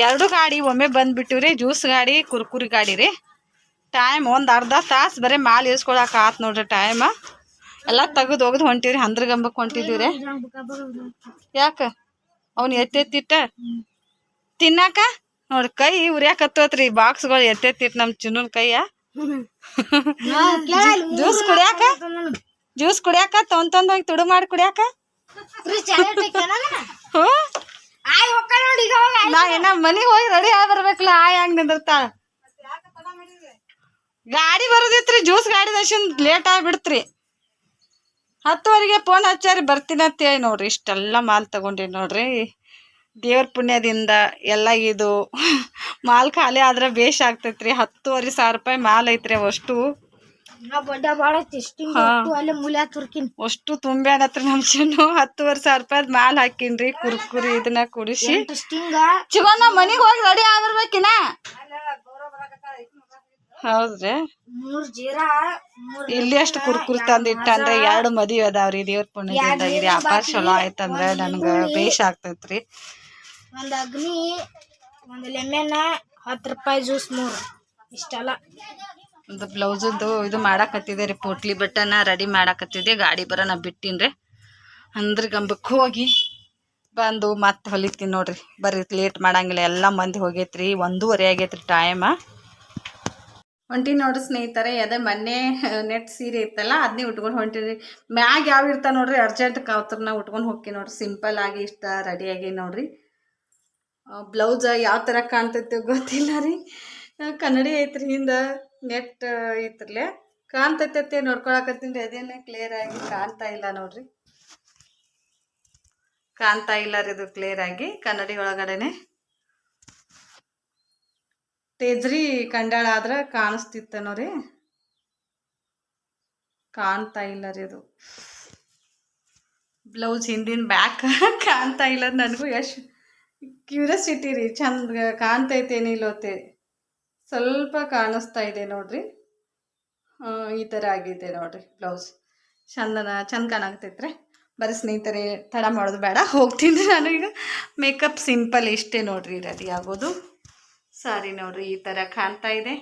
ಎರಡು ಗಾಡಿ ಒಮ್ಮೆ ಬಂದ್ಬಿಟ್ಟಿವ್ರಿ ಜ್ಯೂಸ್ ಗಾಡಿ ಕುರ್ಕುರಿ ಗಾಡಿ ರೀ. ಟೈಮ್ ಒಂದು ಅರ್ಧ ತಾಸು ಬರೀ ಮಾಲ್ ಇಸ್ಕೊಳಕ್ಕೆ ಆತು ನೋಡ್ರಿ ಟೈಮ್ ಎಲ್ಲ ತೆಗೆದು ಒಗ್ದು ಹೊಂಟಿವ್ರಿ ಹಂದ್ರಗಂಬಕ್ಕೆ ಹೊಂಟಿದ್ದೀವಿ ರೀ. ಯಾಕ? ಅವ್ನು ಎತ್ತೆತ್ತಿಟ್ಟ? ತಿನ್ನಾಕ? ನೋಡ್ರಿ ಕೈ ಉರಿಯಾಕತ್ತೋತ್ರಿ ಬಾಕ್ಸ್ಗಳು ಎತ್ತೆತ್ತಿಟ್ಟು ನಮ್ಮ ಚುನ್ನ ಕೈಯ. ಜ್ಯೂಸ್ ಕುಡಿಯಾಕ? ಜ್ಯೂಸ್ ಕುಡಿಯಾಕ? ತೊಂದ್ ತೊಂದ್ ಹೋಗಿ ತುಡು ಮಾಡಿ ಕುಡಿಯಾಕ? ಹ್ಞೂ. ಆಯ್ ನೋಡಿ ಈಗ ಹೋಗಿ ನಾ ಮನಿಗೆ ಹೋಗಿ ರೆಡಿ ಆಗಿ ಬರ್ಬೇಕಲ್ಲ ಆ ಹೆಂಗ್ ನಿಂದಿರ್ತಾಳ. ಗಾಡಿ ಬರೋದಿತ್ರಿ ಜ್ಯೂಸ್ ಗಾಡಿ ದರ್ಶನ್ ಲೇಟ್ ಆಗಿಬಿಡ್ತ್ರಿ ಹತ್ತುವರೆಗೆ ಫೋನ್ ಹಚ್ಚಾರಿ ಬರ್ತೀನಿ ಅಂತೇಳಿ ನೋಡ್ರಿ ಇಷ್ಟೆಲ್ಲ ಮಾಲ್ ತಗೊಂಡಿ ನೋಡ್ರಿ. ದೇವ್ರ ಪುಣ್ಯದಿಂದ ಎಲ್ಲ ಇದು. ಮಾಲ್ ಖಾಲಿ ಆದ್ರೆ ಬೇಷ್ ಆಗ್ತೈತ್ರಿ ಹತ್ತುವರೆ ಸಾವಿರ ರೂಪಾಯಿ ಮಾಲ್ ಐತ್ರಿ ಅಷ್ಟು ಅಷ್ಟು ತುಂಬ್ಯಾನತ್ರ ನಮ್ಮ ಚಿನ್ನು. ಹತ್ತುವರೆ ಸಾವಿರ ರೂಪಾಯಿ ಮಾಲ್ ಹಾಕಿನ್ರಿ ಕುರ್ಕುರಿ ಇದನ್ನ ಕುಡಿಸಿ. ಟೆಸ್ಟಿಂಗ್ ಮನಿಗ್ ಹೋಗಿ ರೆಡಿ ಆಗಿರ್ಬೇಕಿನ ಹೌದ್ರಿ. ಮೂರ್ ಜೀರಾ ಮೂರ್ ಇಲ್ಲಿ ಅಷ್ಟು ಕುರ್ಕುರಿ ತಂದಿಟ್ಟಂದ್ರೆ ಎರಡು ಮದುವೆ ಅದಾವ್ರಿ ದೇವ್ರ ಪುಣ್ಯದಿಂದ ಇದು ವ್ಯಾಪಾರ ಚಲೋ ಆಯ್ತಂದ್ರೆ ನನ್ಗ ಬೇಷ್ ಆಗ್ತೈತ್ರಿ. ಒಂದ್ ಅಗ್ನಿ ಒಂದ್ ಲೆಮನ್ ಹತ್ತು ರೂಪಾಯಿ ಜ್ಯೂಸ್ ಮೂರು. ಇಷ್ಟೆಲ್ಲ. ಒಂದು ಬ್ಲೌಸದ್ದು ಇದು ಮಾಡಾಕತ್ತಿದೆ ರೀ ಪೋಟ್ಲಿ ಬಟ್ಟನ ರೆಡಿ ಮಾಡಾಕತ್ತಿದೆ. ಗಾಡಿ ಬರ ನಾ ಬಿಟ್ಟಿನ್ರಿ. ಅಂದ್ರೆ ಗಂಬಕ್ಕೆ ಹೋಗಿ ಬಂದು ಮತ್ತೆ ಹೊಲಿತೀನಿ ನೋಡ್ರಿ. ಬರ್ರಿ ಲೇಟ್ ಮಾಡಂಗಿಲ್ಲ, ಎಲ್ಲ ಮಂದಿ ಹೋಗೈತ್ರಿ. ಒಂದೂವರೆ ಆಗೈತ್ರಿ ಟೈಮ ಹೊಂಟಿ ನೋಡ್ರಿ ಸ್ನೇಹಿತರೆ ಅದೇ ಮೊನ್ನೆ ನೆಟ್ ಸೀರೆ ಇತ್ತಲ್ಲ ಅದನ್ನೇ ಉಟ್ಕೊಂಡು ಹೊಂಟಿರಿ. ಮ್ಯಾಗ ಯಾವ ಇರ್ತಾ ನೋಡ್ರಿ ಅರ್ಜೆಂಟ್ ಕಾವತ್ರನ ಉಟ್ಕೊಂಡು ಹೋಗಿ ನೋಡ್ರಿ. ಸಿಂಪಲ್ ಆಗಿ ಇಷ್ಟ ರೆಡಿಯಾಗಿ ನೋಡ್ರಿ. ಬ್ಲೌಸ್ ಯಾವ ಥರ ಕಾಣ್ತೈತೆ ಗೊತ್ತಿಲ್ಲ ರೀ. ಕನ್ನಡಿ ಐತ್ರಿ ಹಿಂದೆ. ನೆಟ್ ಐತ್ರಲೆ ಕಾಣ್ತೈತೆ ನೋಡ್ಕೊಳಕತ್ತೀನಿ. ಅದೇನೇ ಕ್ಲಿಯರ್ ಆಗಿ ಕಾಣ್ತಾ ಇಲ್ಲ ನೋಡ್ರಿ. ಕಾಣ್ತಾ ಇಲ್ಲ ರೀ ಇದು ಕ್ಲಿಯರ್ ಆಗಿ ಕನ್ನಡಿ ಒಳಗಡೆನೆ. ತೇಜ್ರಿ ಕಂಡಾಳ ಆದ್ರೆ ಕಾಣಿಸ್ತಿತ್ತನೋ ರೀ ಕಾಣ್ತಾ ಇಲ್ಲ ರೀ ಇದು ಬ್ಲೌಸ್ ಹಿಂದಿನ ಬ್ಯಾಕ್ (laughs) ಕಾಣ್ತಾ ಇಲ್ಲ ನನಗೂ ಎಷ್ಟು ಕ್ಯೂರಿಯಾಸಿಟಿ ರೀ, ಚಂದ ಕಾಣ್ತೈತೇನಿಲ್ಲ ಅಂತೇಳಿ ಸ್ವಲ್ಪ ಕಾಣಿಸ್ತಾ ಇದೆ ನೋಡ್ರಿ. ಈ ಥರ ಆಗಿದೆ ನೋಡ್ರಿ ಬ್ಲೌಸ್ ಚಂದನ, ಚಂದ ಕಾಣಾಗ್ತೈತ್ರಿ. ಬರೀ ಸ್ನೇಹಿತರೆ, ತಡ ಮಾಡೋದು ಬೇಡ, ಹೋಗ್ತೀನಿ ನಾನು ಈಗ. ಮೇಕಪ್ ಸಿಂಪಲ್ ಇಷ್ಟೇ ನೋಡ್ರಿ ರೆಡಿ ಆಗೋದು. ಸಾರಿ ನೋಡ್ರಿ, ಈ ಥರ ಕಾಣ್ತಾ ಇದೆ.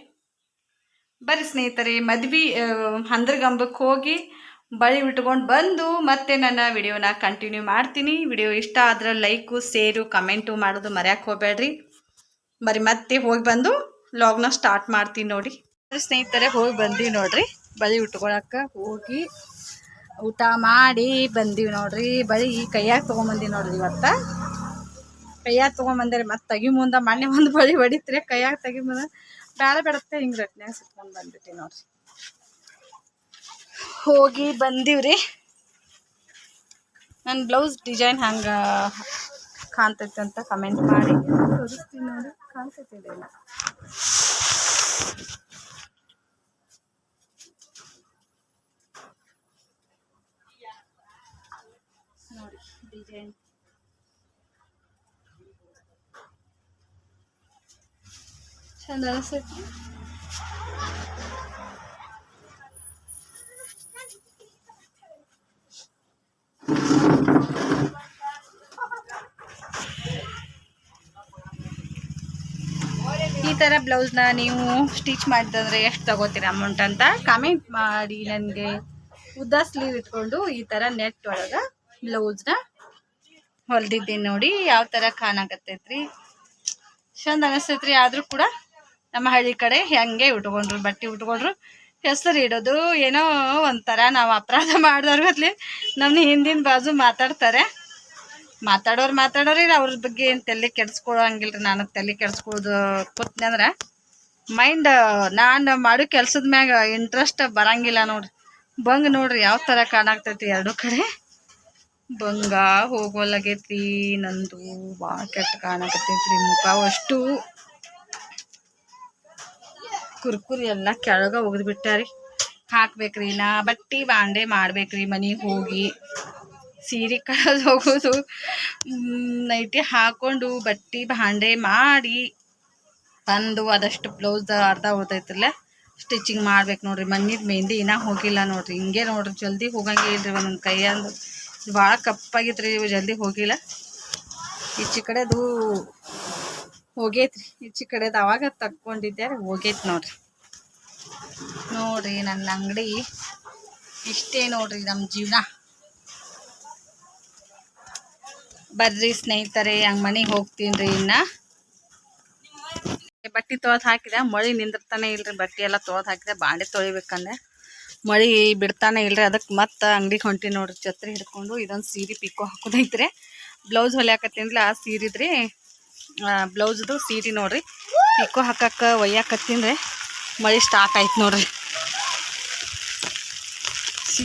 ಬರೀ ಸ್ನೇಹಿತರೆ, ಮದ್ವೆ ಹಂದ್ರಗಂಬಕ್ಕೆ ಹೋಗಿ ಬಳಿ ಬಿಟ್ಕೊಂಡು ಬಂದು ಮತ್ತೆ ನನ್ನ ವಿಡಿಯೋನ ಕಂಟಿನ್ಯೂ ಮಾಡ್ತೀನಿ. ವಿಡಿಯೋ ಇಷ್ಟ ಆದ್ರೆ ಲೈಕು ಸೇರು ಕಮೆಂಟು ಮಾಡೋದು ಮರ್ಯಾಕೆ ಹೋಗ್ಬೇಡ್ರಿ. ಬರೀ ಮತ್ತೆ ಹೋಗಿ ಬಂದು ಲಾಗ್ನ ಸ್ಟಾರ್ಟ್ ಮಾಡ್ತೀನಿ ನೋಡಿ. ಸ್ನೇಹಿತರೆ, ಹೋಗಿ ಬಂದೀವಿ ನೋಡ್ರಿ. ಬಳಿ ಉಟ್ಕೊಳಕ್ಕೆ ಹೋಗಿ ಊಟ ಮಾಡಿ ಬಂದೀವಿ ನೋಡ್ರಿ. ಬಳಿ ಕೈಯಾಗ ತೊಗೊಂಬಂದೀವಿ ನೋಡ್ರಿ ಇವತ್ತು. ಕೈಯಾಗ ತೊಗೊಂಬಂದ್ರೆ ಮತ್ತೆ ತೆಗಿ ಮುಂದೆ ಮೊನ್ನೆ ಒಂದು ಬಳಿ ಹೊಡಿತ್ರಿ ಕೈಯಾಗ ತೆಗಿ ಮುಂದೆ ಬೇಡ ಬೇಡತ್ತೆ, ಹಿಂಗೆ ರಟ್ನ್ಯಾಗ ಸುತ್ಕೊಂಡು ಬಂದ್ಬಿಟ್ಟಿ ನೋಡ್ರಿ. ಹೋಗಿ ಬಂದೀವ್ರಿ. ನನ್ನ ಬ್ಲೌಸ್ ಡಿಸೈನ್ ಹಂಗ ಕಾಣ್ತೈತೆ ಅಂತ ಕಮೆಂಟ್ ಮಾಡಿ. ತೋರಿಸ್ತೀನಿ ನೋಡಿ ಕಾಣ್ತೈತೆ ನೋಡಿ ಡಿಸೈನ್ ಚಂದ ಅನಿಸ್ತೈತಿ ಈ ಥರ ಬ್ಲೌಸ್ನ ನೀವು ಸ್ಟಿಚ್ ಮಾಡಿದ್ರೆ ಎಷ್ಟು ತಗೋತೀರ ಅಮೌಂಟ್ ಅಂತ? ಕಮೆಂಟ್ ಮಾಡಿ ನನಗೆ. ಉದ್ದ ಸ್ಲೀವ್ ಇಟ್ಕೊಂಡು ಈ ಥರ ನೆಟ್ ಒಳಗೆ ಬ್ಲೌಸ್ನ ಹೊಲ್ದಿದ್ದೀನಿ ನೋಡಿ, ಯಾವ ಥರ ಚೆಂದ ಚಂದ ಅನಿಸ್ತೈತ್ರಿ, ಆದರೂ ಕೂಡ ನಮ್ಮ ಹಳ್ಳಿ ಕಡೆ ಹೆಂಗೆ ಉಟ್ಕೊಂಡ್ರು, ಬಟ್ಟೆ ಉಟ್ಕೊಂಡ್ರು, ಹೆಸರು ಇಡೋದು ಏನೋ ಒಂಥರ ನಾವು ಅಪರಾಧ ಮಾಡಿದವ್ರಲ್ಲಿ ನಮ್ಮ ಹಿಂದಿನ ಬಾಜು ಮಾತಾಡ್ತಾರೆ. ಮಾತಾಡೋರು ಮಾತಾಡೋರಿ ಅವ್ರ ಬಗ್ಗೆ ಏನು ತಲೆ ಕೆಡ್ಸ್ಕೊಳಂಗಿಲ್ಲ ರೀ ನಾನು ತಲೆ ಕೆಡ್ಸ್ಕೊಳ್ಳೋದು ಕೂತ್ನಿ ಅಂದ್ರೆ ಮೈಂಡ್ ನಾನು ಮಾಡೋ ಕೆಲ್ಸದ ಮ್ಯಾಗ ಇಂಟ್ರೆಸ್ಟ್ ಬರಂಗಿಲ್ಲ ನೋಡ್ರಿ. ಬಂಗ್ ನೋಡ್ರಿ ಯಾವ ಥರ ಕಾಣಾಕ್ತೈತಿ ಎರಡೂ ಕಡೆ. ಬಂಗ ಹೋಗೋಲಾಗೈತಿ, ನಂದು ಭಾಳ ಕೆಟ್ಟ ಕಾಣಾಕತ್ತೈತ್ರಿ ಮುಖ ಅಷ್ಟು. ಕುರ್ಕುರಿ ಎಲ್ಲ ಕೆಳಗೆ ಒಗ್ದು ಹಾಕ್ಬೇಕ್ರಿ ನಾ ಬಟ್ಟಿ ಬಾಂಡೆ ಮಾಡ್ಬೇಕ್ರಿ ಮನೆಗೆ ಹೋಗಿ. ಸೀರೆ ಕಳೆದು ಹೋಗೋದು ನೈಟಿ ಹಾಕೊಂಡು ಬಟ್ಟಿ ಭಾಂಡೆ ಮಾಡಿ ತಂದು ಅದಷ್ಟು ಬ್ಲೌಸ್ ಅರ್ಧ ಹೋದೈತಲ್ಲ, ಸ್ಟಿಚಿಂಗ್ ಮಾಡ್ಬೇಕು ನೋಡ್ರಿ. ಮಣ್ಣಿದ ಮೆಹಂದಿ ಇನ್ನೂ ಹೋಗಿಲ್ಲ ನೋಡ್ರಿ. ಹಿಂಗೆ ನೋಡ್ರಿ, ಜಲ್ದಿ ಹೋಗಂಗೆ ಇಲ್ರಿ ಒಂದೊಂದು ಕೈಯಂದು ಭಾಳ ಕಪ್ಪಾಗಿತ್ತು ರೀ ಜಲ್ದಿ ಹೋಗಿಲ್ಲ. ಈಚೆ ಕಡೆದು ಹೋಗೈತ್ರಿ. ಈಚೆ ಕಡೆದು ಅವಾಗ ತಕ್ಕೊಂಡಿದ್ದೆ ಹೋಗೈತಿ ನೋಡ್ರಿ. ನೋಡ್ರಿ, ನನ್ನ ಅಂಗಡಿ ಇಷ್ಟೇ ನೋಡ್ರಿ ನಮ್ಮ ಜೀವನ. ಬರ್ರಿ ಸ್ನೇಹಿತರೆ ಹಂಗೆ ಮನೆಗೆ ಹೋಗ್ತೀನಿ ರೀ ಇನ್ನು. ಬಟ್ಟೆ ತೊಳೆದು ಹಾಕಿದೆ. ಮಳೆ ನಿಂದಿರ್ತಾನೆ ಇಲ್ರಿ ಬಟ್ಟೆ ಎಲ್ಲ ತೊಳೆದು ಹಾಕಿದೆ. ಬಾಂಡೆ ತೊಳಿಬೇಕಂದ್ರೆ ಮಳೆ ಬಿಡ್ತಾನೆ ಇಲ್ರಿ ಅದಕ್ಕೆ ಮತ್ತೆ ಅಂಗಡಿ ಹೊಂಟಿ ನೋಡ್ರಿ ಛತ್ರಿ ಹಿಡ್ಕೊಂಡು ಇದೊಂದು ಸೀರೆ ಪಿಕೋ ಹಾಕೋದೈತ್ರಿ. ಬ್ಲೌಸ್ ಹೊಲಿಯಾಕತ್ತೀನ್ರಿ ಆ ಸೀರಿದ್ರಿ ಬ್ಲೌಸ್ದು ಸೀರೆ ನೋಡ್ರಿ. ಪಿಕೋ ಹಾಕಕ್ಕೆ ಒಯ್ಯಾಕತ್ತೀನಿ ಮಳೆ ಸ್ಟಾರ್ಟ್ ಆಯ್ತು ನೋಡ್ರಿ. ಛೀ,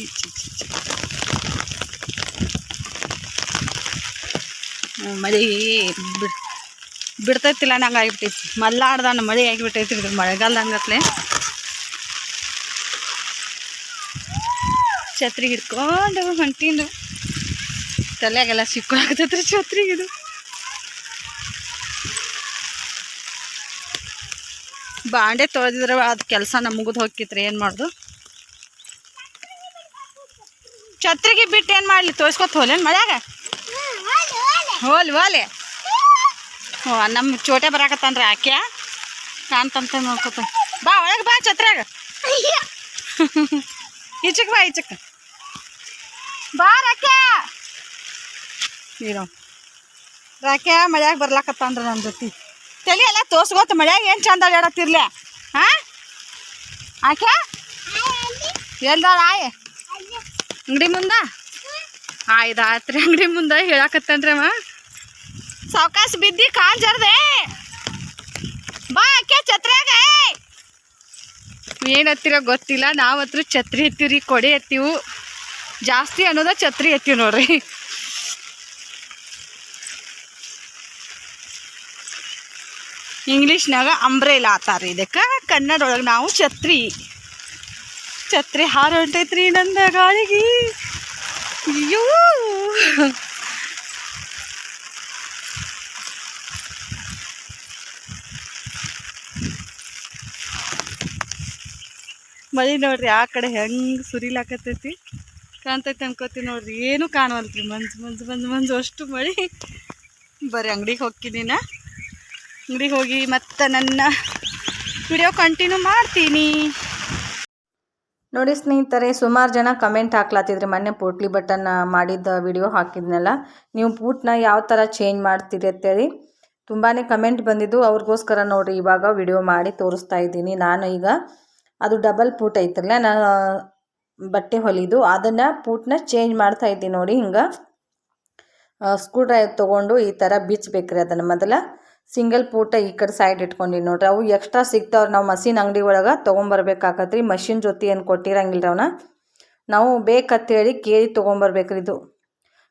ಮಳೆ ಬಿಡ್ ಬಿಡ್ತೈತಿಲ್ಲ ನಂಗೆ ಆಗಿಬಿಟ್ಟೈತಿ. ಮಲ್ಲಾಡ್ದಾನ ಮಳೆ ಆಗಿಬಿಟ್ಟೈತಿ ಇದು ಮಳೆಗಾಲದಂಗತ್ಲೆ. ಛತ್ರಿ ಹಿಡ್ಕೊಂಡು ತಲೆಗೆಲ್ಲ ತಲೆಯಾಗೆಲ್ಲ ಛತ್ರಿ ಛತ್ರಿಗಿದು ಬಾಂಡೆ ತೊಳೆದಿದ್ರೆ ಅದು ಕೆಲಸ ನಮಗುದು ಹೋಗಿತ್ರಿ ಏನು ಮಾಡೋದು? ಛತ್ರಿಗೆ ಬಿಟ್ಟು ಏನು ಮಾಡಲಿ? ತೋರಿಸ್ಕೊತ ಹೋಲೇನು ಮಳ್ಯಾಗ? ಹೋಲ್ ಹೋಲಿ. ಹ್ಞೂ ನಮ್ಮ ಚೋಟೆ ಬರಾಕತ್ತಂದ್ರೆ ಆಕೆ ಕಾಣ್ತಂತ ನೋಡ್ಕೊತ. ಬಾ ಒಳಗೆ ಬಾ ಛತ್ರಾಗ (laughs) ಈಚಕ್ ಬಾ ಈಚಕ್ ಬಾ ರಾಕ್ಯ ನೀರು ರಾಕ್ಯ ಮಳ್ಯಾಗ ಬರ್ಲಾಕತ್ತಾನ್ರಿ ನನ್ನ ಜೊತೆ. ತಲೆ ಎಲ್ಲ ತೋರ್ಸ್ಕೋತ ಮಳ್ಯಾಗ ಏನು ಚಂದ ಆಡತ್ತಿರ್ಲೆ ಹಾಂ? ಆಕೆ ಎಲ್ದಾಳ ಆಯ್? ಅಂಗಡಿ ಮುಂದ? ಆಯ್ತು ಆತ್ರಿ ಅಂಗಡಿ ಮುಂದೆ ಹೇಳಾಕತ್ತನ್ರಿ ಅವ ಸಾವ್ಕಾಸ್ ಬಿದ್ದಿ ಕಾಲ್ ಜರದೆ. ಬಾ ಅಕ್ಕೆ ಛತ್ರಿಯಾಗ ಏನು ಹತ್ತಿರ ಗೊತ್ತಿಲ್ಲ ನಾವು ಹತ್ರ ಛತ್ರಿ ಎತ್ತೀವ್ರಿ, ಕೊಡೆ ಎತ್ತೀವು. ಜಾಸ್ತಿ ಅನ್ನೋದ ಛತ್ರಿ ಎತ್ತೀವಿ ನೋಡ್ರಿ. ಇಂಗ್ಲೀಷ್ನಾಗ ಅಂಬ್ರೇಲ ಆತಾರ ಇದಕ್ಕೆ ಕನ್ನಡ ಒಳಗೆ ನಾವು ಛತ್ರಿ. ಛತ್ರಿ ಹಾರ ಹೊಂಟೈತ್ರಿ ನಂದ ಗಾಳಿಗೆ. ಅಯ್ಯೋ! ಮಳಿ ನೋಡ್ರಿ ಆ ಕಡೆ ಹೆಂಗೆ ಸುರಿಲಾಕತ್ತೈತಿ ಕಾಣ್ತೈತಿ ಅನ್ಕೋತಿ ನೋಡ್ರಿ. ಏನು ಕಾಣವಲ್ರಿ. ಮಂಜು ಮಂಜು ಮಂಜು ಮಂಜು ಅಷ್ಟು ಮಳಿ. ಬರೀ ಅಂಗಡಿಗೆ ಹೋಗ್ತೀನಿ ನಾ. ಅಂಗಡಿಗೆ ಹೋಗಿ ಮತ್ತೆ ನನ್ನ ವಿಡಿಯೋ ಕಂಟಿನ್ಯೂ ಮಾಡ್ತೀನಿ. ನೋಡಿ ಸ್ನೇಹಿತರೆ, ಸುಮಾರು ಜನ ಕಮೆಂಟ್ ಹಾಕ್ಲಾತಿದ್ರಿ. ಮೊನ್ನೆ ಪೋಟ್ಲಿ ಬಟನ್ ಮಾಡಿದ್ದ ವಿಡಿಯೋ ಹಾಕಿದ್ನಲ್ಲ. ನೀವು ಪೂಟ್ನ ಯಾವ ಥರ ಚೇಂಜ್ ಮಾಡ್ತೀರಿ ಅಂತೇಳಿ ತುಂಬಾ ಕಮೆಂಟ್ ಬಂದಿದ್ದು. ಅವ್ರಿಗೋಸ್ಕರ ನೋಡಿರಿ ಇವಾಗ ವಿಡಿಯೋ ಮಾಡಿ ತೋರಿಸ್ತಾ ಇದ್ದೀನಿ. ನಾನು ಈಗ ಅದು ಡಬಲ್ ಪೂಟ್ ಐತಲ್ಲ, ನಾನು ಬಟ್ಟೆ ಹೊಲಿದು ಅದನ್ನು ಪೂಟ್ನ ಚೇಂಜ್ ಮಾಡ್ತಾ ಇದ್ದೀನಿ ನೋಡಿ ಹಿಂಗೆ. ಸ್ಕ್ರೂ ಡ್ರೈವ್ ತೊಗೊಂಡು ಈ ಥರ ಬಿಚ್ಚಬೇಕ್ರಿ ಅದನ್ನು ಮೊದಲ. ಸಿಂಗಲ್ ಪೂಟ ಈ ಕಡೆ ಸೈಡ್ ಇಟ್ಕೊಂಡಿನಿ ನೋಡ್ರಿ. ಅವು ಎಕ್ಸ್ಟ್ರಾ ಸಿಗ್ತಾವ್ರಿ. ನಾವು ಮಸೀನ್ ಅಂಗಡಿ ಒಳಗೆ ತೊಗೊಂಬರ್ಬೇಕಾಗತ್ರಿ ಮಷಿನ್ ಜೊತೆ ಏನು ಕೊಟ್ಟಿರಂಗಿಲ್ಲ ಅವನ್ನ ನಾವು ಬೇಕಂತೇಳಿ ಕೇಳಿ ತೊಗೊಂಬರ್ಬೇಕ್ರಿ ಇದು.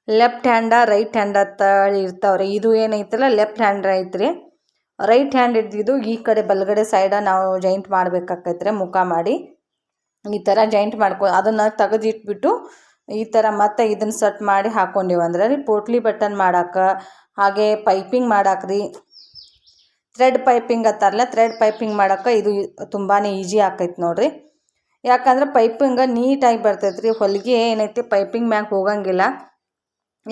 ಲೆಫ್ಟ್ ಹ್ಯಾಂಡ ರೈಟ್ ಹ್ಯಾಂಡ್ ಅಂತ ಇರ್ತಾವ್ರಿ. ಇದು ಏನೈತಲ್ಲ ಲೆಫ್ಟ್ ಹ್ಯಾಂಡ್ ಐತ್ರಿ. ರೈಟ್ ಹ್ಯಾಂಡ್ ಹಿಡ್ದಿದ್ದು ಈ ಕಡೆ ಬಲಗಡೆ ಸೈಡ ನಾವು ಜಾಯಿಂಟ್ ಮಾಡ್ಬೇಕಾಕೈತ್ರಿ ಮುಖ ಮಾಡಿ. ಈ ಥರ ಜಾಯಿಂಟ್ ಮಾಡ್ಕೊ, ಅದನ್ನು ತೆಗೆದಿಟ್ಬಿಟ್ಟು ಈ ಥರ ಮತ್ತೆ ಇದನ್ನು ಸೆಟ್ ಮಾಡಿ ಹಾಕ್ಕೊಂಡಿವಿ ಅಂದ್ರೆ ರೀ, ಪೋಟ್ಲಿ ಬಟನ್ ಮಾಡಕ್ಕೆ ಹಾಗೆ ಪೈಪಿಂಗ್ ಮಾಡಾಕ್ರಿ ಥ್ರೆಡ್ ಪೈಪಿಂಗ್ ಅತ್ತಾರಲ್ಲ ಥ್ರೆಡ್ ಪೈಪಿಂಗ್ ಮಾಡೋಕೆ ಇದು ತುಂಬಾ ಈಜಿ ಆಕೈತೆ ನೋಡಿರಿ. ಯಾಕಂದ್ರೆ ಪೈಪಿಂಗ ನೀಟಾಗಿ ಬರ್ತೈತೆ ರೀ ಹೊಲಿಗೆ ಏನೈತಿ ಪೈಪಿಂಗ್ ಮ್ಯಾಗ ಹೋಗಂಗಿಲ್ಲ.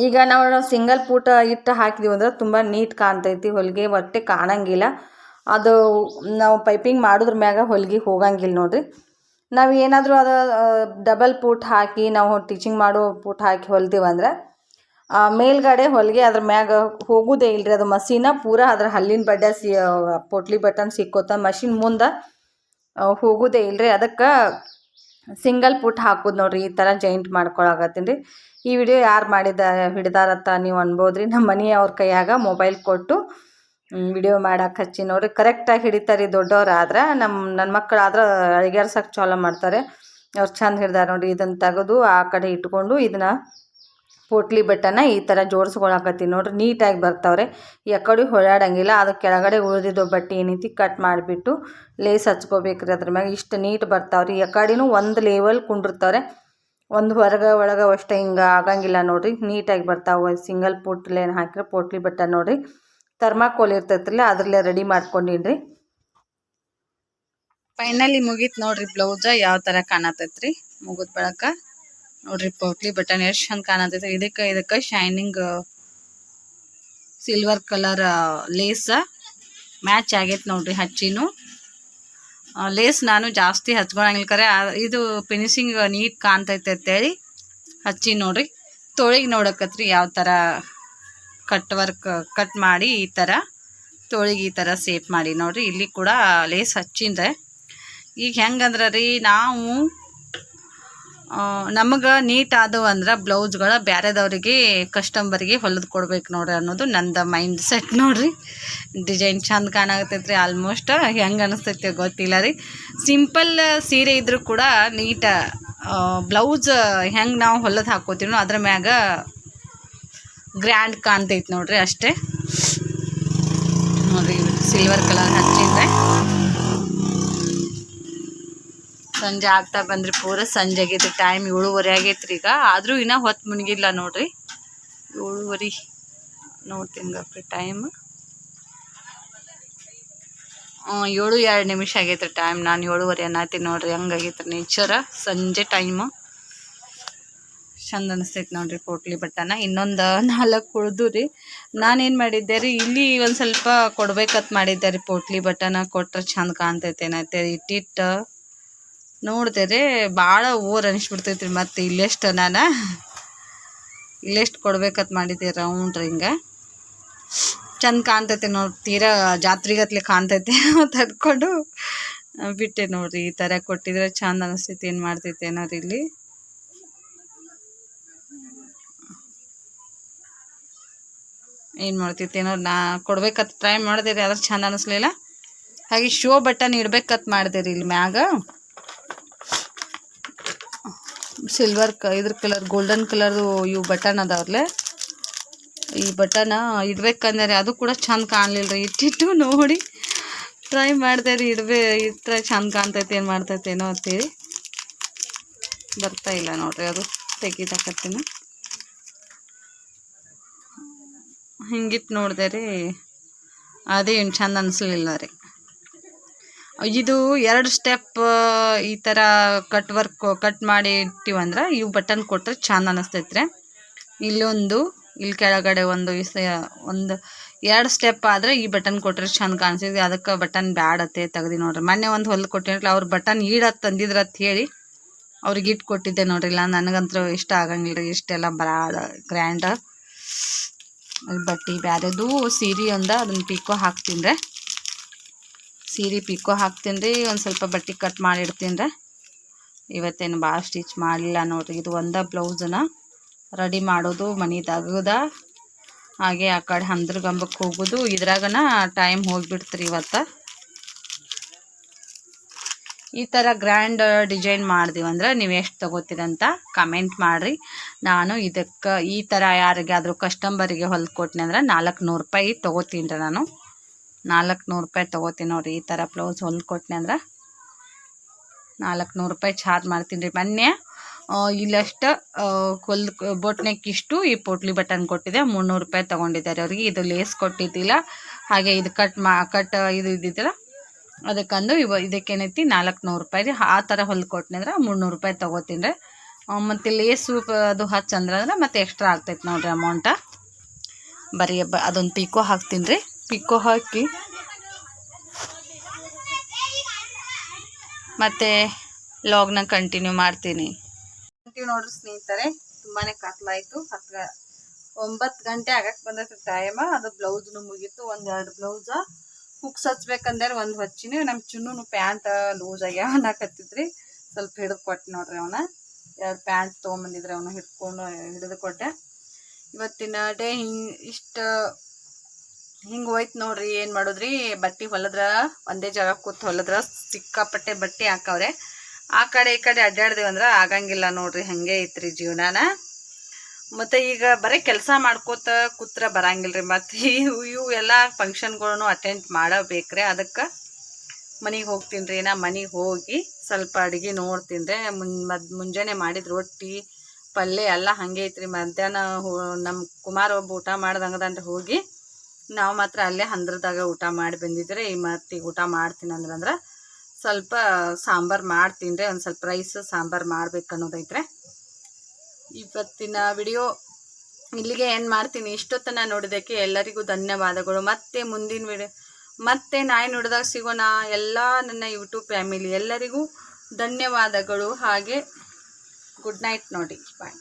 ಈಗ ನಾವು ಸಿಂಗಲ್ ಪೂಟ ಇಟ್ಟು ಹಾಕಿದೀವಿ ಅಂದ್ರೆ ತುಂಬ ನೀಟ್ ಕಾಣ್ತೈತಿ, ಹೊಲಿಗೆ ಒಟ್ಟೆ ಕಾಣಂಗಿಲ್ಲ. ಅದು ನಾವು ಪೈಪಿಂಗ್ ಮಾಡೋದ್ರ ಮ್ಯಾಗ ಹೊಲಿಗೆ ಹೋಗಂಗಿಲ್ಲ ನೋಡ್ರಿ. ನಾವು ಏನಾದರೂ ಅದು ಡಬಲ್ ಪೂಟ್ ಹಾಕಿ ನಾವು ಟೀಚಿಂಗ್ ಮಾಡೋ ಪೂಟ್ ಹಾಕಿ ಹೊಲ್ದೀವಂದ್ರೆ ಮೇಲ್ಗಡೆ ಹೊಲಿಗೆ ಅದ್ರ ಮ್ಯಾಗ ಹೋಗೋದೇ ಇಲ್ರಿ. ಅದು ಮಷೀನ ಪೂರ ಅದ್ರ ಹಲ್ಲಿನ ಬಡ್ಡೆ ಸಿ ಪೊಟ್ಲಿ ಬಟನ್ ಸಿಕ್ಕೋತ ಮಷಿನ್ ಮುಂದೆ ಹೋಗೋದೇ ಇಲ್ರಿ. ಅದಕ್ಕೆ ಸಿಂಗಲ್ ಪುಟ್ ಹಾಕೋದು ನೋಡ್ರಿ, ಈ ಥರ ಜಾಯಿಂಟ್ ಮಾಡ್ಕೊಳಕತ್ತೀನಿ ರೀ. ಈ ವಿಡಿಯೋ ಯಾರು ಮಾಡಿದ ಹಿಡ್ದಾರತ್ತ ನೀವು ಅನ್ಬೋದ್ರಿ. ನಮ್ಮ ಮನೆಯವ್ರ ಕೈಯಾಗ ಮೊಬೈಲ್ ಕೊಟ್ಟು ವಿಡಿಯೋ ಮಾಡಕ್ಕೆ ಹಚ್ಚಿ ನೋಡ್ರಿ. ಕರೆಕ್ಟಾಗಿ ಹಿಡಿತಾರೆ ದೊಡ್ಡವ್ರು ಆದ್ರೆ ನಮ್ಮ ನನ್ನ ಮಕ್ಕಳು ಆದ್ರೆ ಅಳಿಗ್ಯಾರ್ಸಕ್ಕೆ ಚಾಲೋ ಮಾಡ್ತಾರೆ. ಅವ್ರು ಚಂದ ಹಿಡ್ದಾರೆ ನೋಡ್ರಿ. ಇದನ್ನು ತೆಗೆದು ಆ ಕಡೆ ಇಟ್ಕೊಂಡು ಇದನ್ನ ಪೋಟ್ಲಿ ಬೆಟ್ಟನ ಈ ಥರ ಜೋಡಿಸ್ಕೊಳಕತ್ತಿ ನೋಡ್ರಿ, ನೀಟಾಗಿ ಬರ್ತಾವ್ರೆ. ಎಕ್ಕಡೆ ಹೊಳಾಡಂಗಿಲ್ಲ ಅದು ಕೆಳಗಡೆ ಉಳಿದಿದ್ದು ಬಟ್ಟೆ ಏನೈತಿ ಕಟ್ ಮಾಡಿಬಿಟ್ಟು ಲೇಸ್ ಹಚ್ಕೋಬೇಕ್ರಿ ಅದ್ರ ಮ್ಯಾಗ. ಇಷ್ಟು ನೀಟ್ ಬರ್ತಾವ್ರಿ. ಎಕ್ಕಡಿನೂ ಒಂದು ಲೇವಲ್ ಕುಂಡಿರ್ತಾವ್ರೆ. ಒಂದು ಹೊರಗೆ ಒಳಗೆ ಅಷ್ಟೇ ಹಿಂಗೆ ಆಗಂಗಿಲ್ಲ ನೋಡ್ರಿ. ನೀಟಾಗಿ ಬರ್ತಾವೆ. ಸಿಂಗಲ್ ಪೋಟ್ಲೇನು ಹಾಕಿದ್ರೆ ಪೋಟ್ಲಿ ಬೆಟ್ಟ ನೋಡ್ರಿ. ಥರ್ಮಾಕೋಲ್ ಇರ್ತೈತ್ರಲ್ಲ, ಅದ್ರಲ್ಲೇ ರೆಡಿ ಮಾಡ್ಕೊಂಡಿನ್ರಿ. ಫೈನಲಿ ಮುಗೀತು ನೋಡ್ರಿ ಬ್ಲೌಸ ಯಾವ ಥರ ಕಾಣತೈತ್ರಿ? ಮುಗಿದ ಬಳಕ. ನೋಡ್ರಿ ಪೌಟ್ಲಿ ಬಟನ್ ಎಷ್ಟು ಚಂದ ಕಾಣತೈತಿ. ಇದಕ್ಕೆ ಇದಕ್ಕೆ shining silver colour lace match ಆಗೈತೆ ನೋಡ್ರಿ ಹಚ್ಚಿನು. ಲೇಸ್ ನಾನು ಜಾಸ್ತಿ ಹಚ್ಕೊಳಂಗಿಲ್ಲ ಕರೆ. ಇದು ಫಿನಿಶಿಂಗ್ ನೀಟ್ ಕಾಣ್ತೈತೆ ಅಂತೇಳಿ ಹಚ್ಚಿ ನೋಡ್ರಿ. ತೋಳಿಗೆ ನೋಡಕತ್ರಿ ಯಾವ ಥರ ಕಟ್ ವರ್ಕ್ ಕಟ್ ಮಾಡಿ ಈ ಥರ ತೋಳಿಗೆ ಈ ಥರ ಸೇಫ್ ಮಾಡಿ ನೋಡ್ರಿ. ಇಲ್ಲಿ ಕೂಡ ಲೇಸ್ ಹಚ್ಚಿಂದ್ರೆ ಈಗ ಹೆಂಗಂದ್ರೆ ರೀ ನಾವು ನಮಗೆ ನೀಟ್ ಆದವು ಅಂದ್ರೆ ಬ್ಲೌಸ್ಗಳು ಬೇರೆದವ್ರಿಗೆ ಕಸ್ಟಮರ್ಗೆ ಹೊಲಿದು ಕೊಡ್ಬೇಕು ನೋಡ್ರಿ ಅನ್ನೋದು ನಂದು ಮೈಂಡ್ ಸೆಟ್ ನೋಡ್ರಿ. ಡಿಸೈನ್ ಚಂದ ಕಾಣಾಕತ್ತೈತೆ ರೀ ಆಲ್ಮೋಸ್ಟ್ ಹೆಂಗೆ ಅನಿಸ್ತೈತೆ ಗೊತ್ತಿಲ್ಲ ರೀ. ಸಿಂಪಲ್ ಸೀರೆ ಇದ್ರೂ ಕೂಡ ನೀಟ ಬ್ಲೌಸ್ ಹೆಂಗೆ ನಾವು ಹೊಲದು ಹಾಕೋತೀವೋ ಅದ್ರ ಮ್ಯಾಗ ಗ್ರ್ಯಾಂಡ್ ಕಾಣ್ತೈತೆ ನೋಡ್ರಿ ಅಷ್ಟೇ. ನೋಡ್ರಿ ಸಿಲ್ವರ್ ಕಲರ್ ಹಚ್ಚಿದ್ರೆ ಸಂಜೆ ಆಗ್ತಾ ಬಂದ್ರಿ ಪೂರ ಸಂಜೆ ಆಗೈತಿ ಟೈಮ್ ಏಳುವರೆ ಆಗೈತ್ರಿ ಈಗ. ಆದರೂ ಇನ್ನೂ ಹೊತ್ತು ಮುನ್ಗಿಲ್ಲ ನೋಡ್ರಿ. ಏಳುವರೆ ನೋಡ್ತೀನಿ ಟೈಮ್ ಏಳು ಎರಡು ನಿಮಿಷ ಆಗೈತ್ರಿ ಟೈಮ್ ನಾನು ಏಳುವರೆ ಅನ್ನತ್ತೀನಿ ನೋಡ್ರಿ. ಹಂಗಾಗೈತ್ರಿ ನೇಚರ ಸಂಜೆ ಟೈಮು ಚಂದ ಅನಿಸ್ತೈತಿ ನೋಡ್ರಿ ಪೋಟ್ಲಿ ಬಟ್ಟನ. ಇನ್ನೊಂದು ನಾಲ್ಕು ಉಳಿದು ರೀ ನಾನೇನು ಮಾಡಿದ್ದೆ ರೀ, ಇಲ್ಲಿ ಒಂದು ಸ್ವಲ್ಪ ಕೊಡ್ಬೇಕಂತ ಮಾಡಿದ್ದೆ ರೀ. ಪೋಟ್ಲಿ ಬಟನ ಕೊಟ್ರೆ ಚಂದ ಕಾಣ್ತೈತೆ ಏನಂತೇಳಿ ಇಟ್ಟಿಟ್ಟು ನೋಡಿದೆ ರೀ ಭಾಳ ಓರ್ ಅನಿಸ್ಬಿಡ್ತೈತೆ ರೀ ಮತ್ತು ಇಲ್ಲೆಷ್ಟು ನಾನು ಇಲ್ಲೆಷ್ಟು ಕೊಡ್ಬೇಕತ್ ಮಾಡಿದ್ದೆ ರೌಂಡ್ ಹಿಂಗೆ. ಚಂದ ಕಾಣ್ತೈತೆ ನೋಡಿ, ತೀರಾ ಜಾತ್ರೆಗತ್ಲೆ ಕಾಣ್ತೈತೆ (laughs) ತದ್ಕೊಂಡು ಬಿಟ್ಟೆ ನೋಡ್ರಿ ಈ ಥರ ಕೊಟ್ಟಿದ್ರೆ ಚಂದ ಅನಿಸ್ತೈತಿ, ಏನು ಮಾಡ್ತೈತೆ ಏನಾರು ಇಲ್ಲಿ. ಏನು ಮಾಡ್ತೈತೆ ಏನೋ ನಾ ಕೊಡ್ಬೇಕತ್ ಟ್ರೈ ಮಾಡಿದೆ ರೀ, ಆದ್ರೆ ಚಂದ ಅನಿಸ್ಲಿಲ್ಲ. ಹಾಗೆ ಶೋ ಬಟನ್ ಇಡ್ಬೇಕತ್ ಮಾಡಿದೆ ರೀ ಇಲ್ಲಿ ಮ್ಯಾಗ. ಸಿಲ್ವರ್ ಕ, ಇದ್ರ ಕಲರ್ ಗೋಲ್ಡನ್ ಕಲರ್ದು ಇವು ಬಟನ್ ಅದಾವ್ರಲೆ ಈ ಬಟನ್ ಇಡ್ಬೇಕಂದ್ರೆ ಅದು ಕೂಡ ಚಂದ ಕಾಣಲಿಲ್ಲ ರೀ ಇಟ್ಟಿಟ್ಟು ನೋಡಿ ಟ್ರೈ ಮಾಡಿದೆ ರೀ, ಇಡ್ಬೇ ಇಟ್ಟರೆ ಚಂದ ಕಾಣ್ತೈತೆ, ಏನು ಮಾಡ್ತೈತೆ ಏನೋ ಅಂತೇಳಿ ಬರ್ತಾ ಇಲ್ಲ ನೋಡ್ರಿ, ಅದು ತೆಗಿದಾಕತ್ತೀನಿ ಹಿಂಗಿಟ್ಟು ನೋಡಿದೆ ರೀ, ಅದೇ ಏನು ಚಂದ ಅನಿಸ್ಲಿಲ್ಲ ರೀ. ಇದು ಎರಡು ಸ್ಟೆಪ್ ಈ ಥರ ಕಟ್ ವರ್ಕ್ ಕಟ್ ಮಾಡಿ ಇಟ್ಟಿವಂದ್ರೆ ಇವು ಬಟನ್ ಕೊಟ್ಟರೆ ಚಂದ ಅನಿಸ್ತೈತೆ ರೀ ಇಲ್ಲೊಂದು ಇಲ್ಲಿ ಕೆಳಗಡೆ ಒಂದು ಒಂದು ಎರಡು ಸ್ಟೆಪ್ ಆದರೆ ಈ ಬಟನ್ ಕೊಟ್ಟರೆ ಚಂದ ಕಾಣಿಸಿದ್ವಿ ಅದಕ್ಕೆ ಬಟನ್ ಬ್ಯಾಡತ್ತೆ ತೆಗ್ದು ನೋಡ್ರಿ. ಮೊನ್ನೆ ಒಂದು ಹೊಲ್ದು ಕೊಟ್ಟಿರಲ್ಲ ಅವ್ರು ಬಟನ್ ಈಡತ್ ಅಂತ ಹೇಳಿ ಅವ್ರಿಗೆ ಇಟ್ಟು ಕೊಟ್ಟಿದ್ದೆ ನೋಡ್ರಿ. ಇಲ್ಲ ನನಗಂತೂ ಇಷ್ಟ ಆಗಂಗಿಲ್ಲ ರೀ ಇಷ್ಟೆಲ್ಲ ಬ್ರಾಡ ಗ್ರ್ಯಾಂಡ್ ಬಟ್ಟೆ ಬ್ಯಾರೆದು ಸೀರೆ ಒಂದ ಅದನ್ನ ಪಿಕೋ ಹಾಕ್ತೀನಿ ಸೀರೆ ಪಿಕೋ ಹಾಕ್ತೀನಿ ರೀ, ಒಂದು ಸ್ವಲ್ಪ ಬಟ್ಟೆ ಕಟ್ ಮಾಡಿಡ್ತೀನಿ ರೀ. ಇವತ್ತೇನು ಭಾಳ ಸ್ಟಿಚ್ ಮಾಡಲಿಲ್ಲ ನೋಡ್ರಿ, ಇದು ಒಂದ ಬ್ಲೌಸನ್ನ ರೆಡಿ ಮಾಡೋದು ಮನೆ ಮನಿದಾಗದ ಹಾಗೆ ಆ ಕಡೆ ಹಂದ್ರಗಂಬಕ್ಕೆ ಹೋಗೋದು, ಇದ್ರಾಗನ ಟೈಮ್ ಹೋಗಿಬಿಡ್ತೀರಿ ಇವತ್ತು. ಈ ಥರ ಗ್ರ್ಯಾಂಡ್ ಡಿಸೈನ್ ಮಾಡ್ದೀವಂದ್ರೆ ನೀವು ಎಷ್ಟು ತೊಗೋತೀರಂತ ಕಮೆಂಟ್ ಮಾಡಿರಿ. ನಾನು ಇದಕ್ಕೆ ಈ ಥರ ಯಾರಿಗಾದರೂ ಕಸ್ಟಮರಿಗೆ ಕೊಟ್ಟಿನಿ ಅಂದ್ರೆ ನಾಲ್ಕು ನೂರು ರೂಪಾಯಿ ತೊಗೋತೀನಿ ರೀ ನಾನು. ನಾಲ್ಕು ನೂರು ರೂಪಾಯಿ ತೊಗೋತೀನಿ ನೋಡಿರಿ, ಈ ಥರ ಬ್ಲೌಸ್ ಹೊಲ್ದು ಕೊಟ್ಟನೆ ಅಂದ್ರೆ ನಾಲ್ಕು ನೂರು ರೂಪಾಯಿ ಚಾರ್ಜ್ ಮಾಡ್ತೀನಿ ರೀ. ಮೊನ್ನೆ ಇಲ್ಲಷ್ಟ ಕೊಲ್ ಬೋಟ್ನೆಕ್ ಇಷ್ಟು ಈ ಪೋಟ್ಲಿ ಬಟನ್ ಕೊಟ್ಟಿದೆ, ಮುನ್ನೂರು ರೂಪಾಯಿ ತೊಗೊಂಡಿದ್ದಾರೆ ಅವ್ರಿಗೆ. ಇದು ಲೇಸ್ ಕೊಟ್ಟಿದ್ದಿಲ್ಲ, ಹಾಗೆ ಇದು ಕಟ್ ಮಾ, ಕಟ್, ಇದು ಇದ್ದಿದ್ದಿಲ್ಲ, ಅದಕ್ಕಂದು ಇವ ಇದಕ್ಕೇನೈತಿ ನಾಲ್ಕು ನೂರು ರೂಪಾಯಿ ರೀ. ಆ ಥರ ಹೊಲ್ದು ಕೊಟ್ಟನೆ ಅಂದ್ರೆ ಮುನ್ನೂರು ರೂಪಾಯಿ ತೊಗೋತೀನಿ ರೀ. ಮತ್ತು ಲೇಸು ಅದು ಹಚ್ಚಂದ್ರೆ ಅಂದ್ರೆ ಮತ್ತೆ ಎಕ್ಸ್ಟ್ರಾ ಆಗ್ತೈತೆ ನೋಡಿರಿ ಅಮೌಂಟ ಬರೀ ಅದೊಂದು ಪೀಕೋ ಹಾಕ್ತೀನಿ ರೀ. ಪಿಕೋ ಹಾಕಿ. ಮತ್ತು ಲಾಗ್ನ ಕಂಟಿನ್ಯೂ ಮಾಡ್ತೀನಿ. ಕಂಟಿನ್ಯೂ ನೋಡ್ರಿ ಸ್ನೇಹಿತರೆ ತುಂಬಾ ಕತ್ಲಾಯಿತು. ಹತ್ತು ಒಂಬತ್ತು ಗಂಟೆ ಆಗಕ್ಕೆ ಬಂದೈತೆ ಟೈಮ ಅದು ಬ್ಲೌಸ್ನು ಮುಗೀತು ಒಂದು ಎರಡು ಬ್ಲೌಸ ಹುಕ್ಸ್ ಹಚ್ಬೇಕಂದ್ರೆ ಒಂದು ಹಚ್ಚಿನಿ. ನಮ್ಮ ಚುನ್ನು ಪ್ಯಾಂಟ್ ಲೂಸ್ ಆಗ್ಯಾವ ಅನ್ನಕತ್ತಿದ್ರಿ. ಸ್ವಲ್ಪ ಹಿಡಿದು ಕೊಟ್ಟೆ ನೋಡ್ರಿ ಅವನ. ಎರಡು ಪ್ಯಾಂಟ್ ತೊಗೊಂಬಂದಿದ್ರೆ ಅವನು ಹಿಡ್ಕೊಂಡು, ಹಿಡಿದು ಕೊಟ್ಟೆ. ಇವತ್ತಿನ ಡೇ ಹಿಂಗೆ ಇಷ್ಟು ಹಿಂಗೆ ಹೋಯ್ತು ನೋಡ್ರಿ, ಏನು ಮಾಡೋದ್ರಿ? ಬಟ್ಟೆ ಹೊಲದ್ರ, ಒಂದೇ ಜಾಗ ಕೂತ್ ಹೊಲದ್ರ ಸಿಕ್ಕಾಪಟ್ಟೆ ಬಟ್ಟೆ ಹಾಕವ್ರೆ. ಆ ಕಡೆ ಈ ಕಡೆ ಅಡ್ಡಾಡ್ದೇವು ಅಂದ್ರೆ ಆಗಂಗಿಲ್ಲ ನೋಡ್ರಿ, ಹಂಗೆ ಐತ್ರಿ ಜೀವನಾನ. ಮತ್ತು ಈಗ ಬರೀ ಕೆಲಸ ಮಾಡ್ಕೋತ ಕೂತ್ರ ಬರಂಗಿಲ್ರಿ, ಮತ್ತು ಇವು ಇವು ಎಲ್ಲ ಫಂಕ್ಷನ್ಗಳನ್ನು ಅಟೆಂಡ್ ಮಾಡಬೇಕ್ರಿ. ಅದಕ್ಕೆ ಮನೆಗೆ ಹೋಗ್ತೀನಿ ರೀ ನಾ ಮನೆಗೆ ಹೋಗಿ ಸ್ವಲ್ಪ ಅಡುಗೆ ನೋಡ್ತೀನಿ ರೀ ಮುನ್, ಮದ್, ಮುಂಜಾನೆ ಮಾಡಿದ ರೊಟ್ಟಿ ಪಲ್ಯ ಎಲ್ಲ ಹಂಗೆ ಐತ್ರಿ. ಮಧ್ಯಾಹ್ನ ನಮ್ಮ ಕುಮಾರ್ ಒಬ್ಬ ಊಟ ಮಾಡ್ದಂಗದನ್ರಿ ಹೋಗಿ ನಾವು ಮಾತ್ರ ಅಲ್ಲೇ ಹಂದ್ರದಾಗ ಊಟ ಮಾಡಿ ಬಂದಿದ್ರೆ ಈ ಈಗ ಊಟ ಮಾಡ್ತೀನಿ ಅಂದ್ರೆ ಅಂದ್ರೆ ಸ್ವಲ್ಪ ಸಾಂಬಾರು ಮಾಡ್ತೀನಿ ರೀ, ಒಂದು ಸ್ವಲ್ಪ ರೈಸ್ ಸಾಂಬಾರು ಮಾಡ್ಬೇಕು ಅನ್ನೋದೈತ್ರೆ. ಇವತ್ತಿನ ವಿಡಿಯೋ ಇಲ್ಲಿಗೆ ಏನು ಮಾಡ್ತೀನಿ ಇಷ್ಟೊತ್ತನ ನೋಡಿದ್ದಕ್ಕೆ ಎಲ್ಲರಿಗೂ ಧನ್ಯವಾದಗಳು. ಮತ್ತೆ ಮುಂದಿನ ವಿಡಿಯೋ ಮತ್ತೆ ನಾಯಿ ನೋಡಿದಾಗ ಸಿಗೋಣ ಎಲ್ಲ ನನ್ನ ಯೂಟ್ಯೂಬ್ ಫ್ಯಾಮಿಲಿ ಎಲ್ಲರಿಗೂ ಧನ್ಯವಾದಗಳು. ಹಾಗೆ ಗುಡ್ ನೈಟ್ ನೋಡಿ. ಬಾಯ್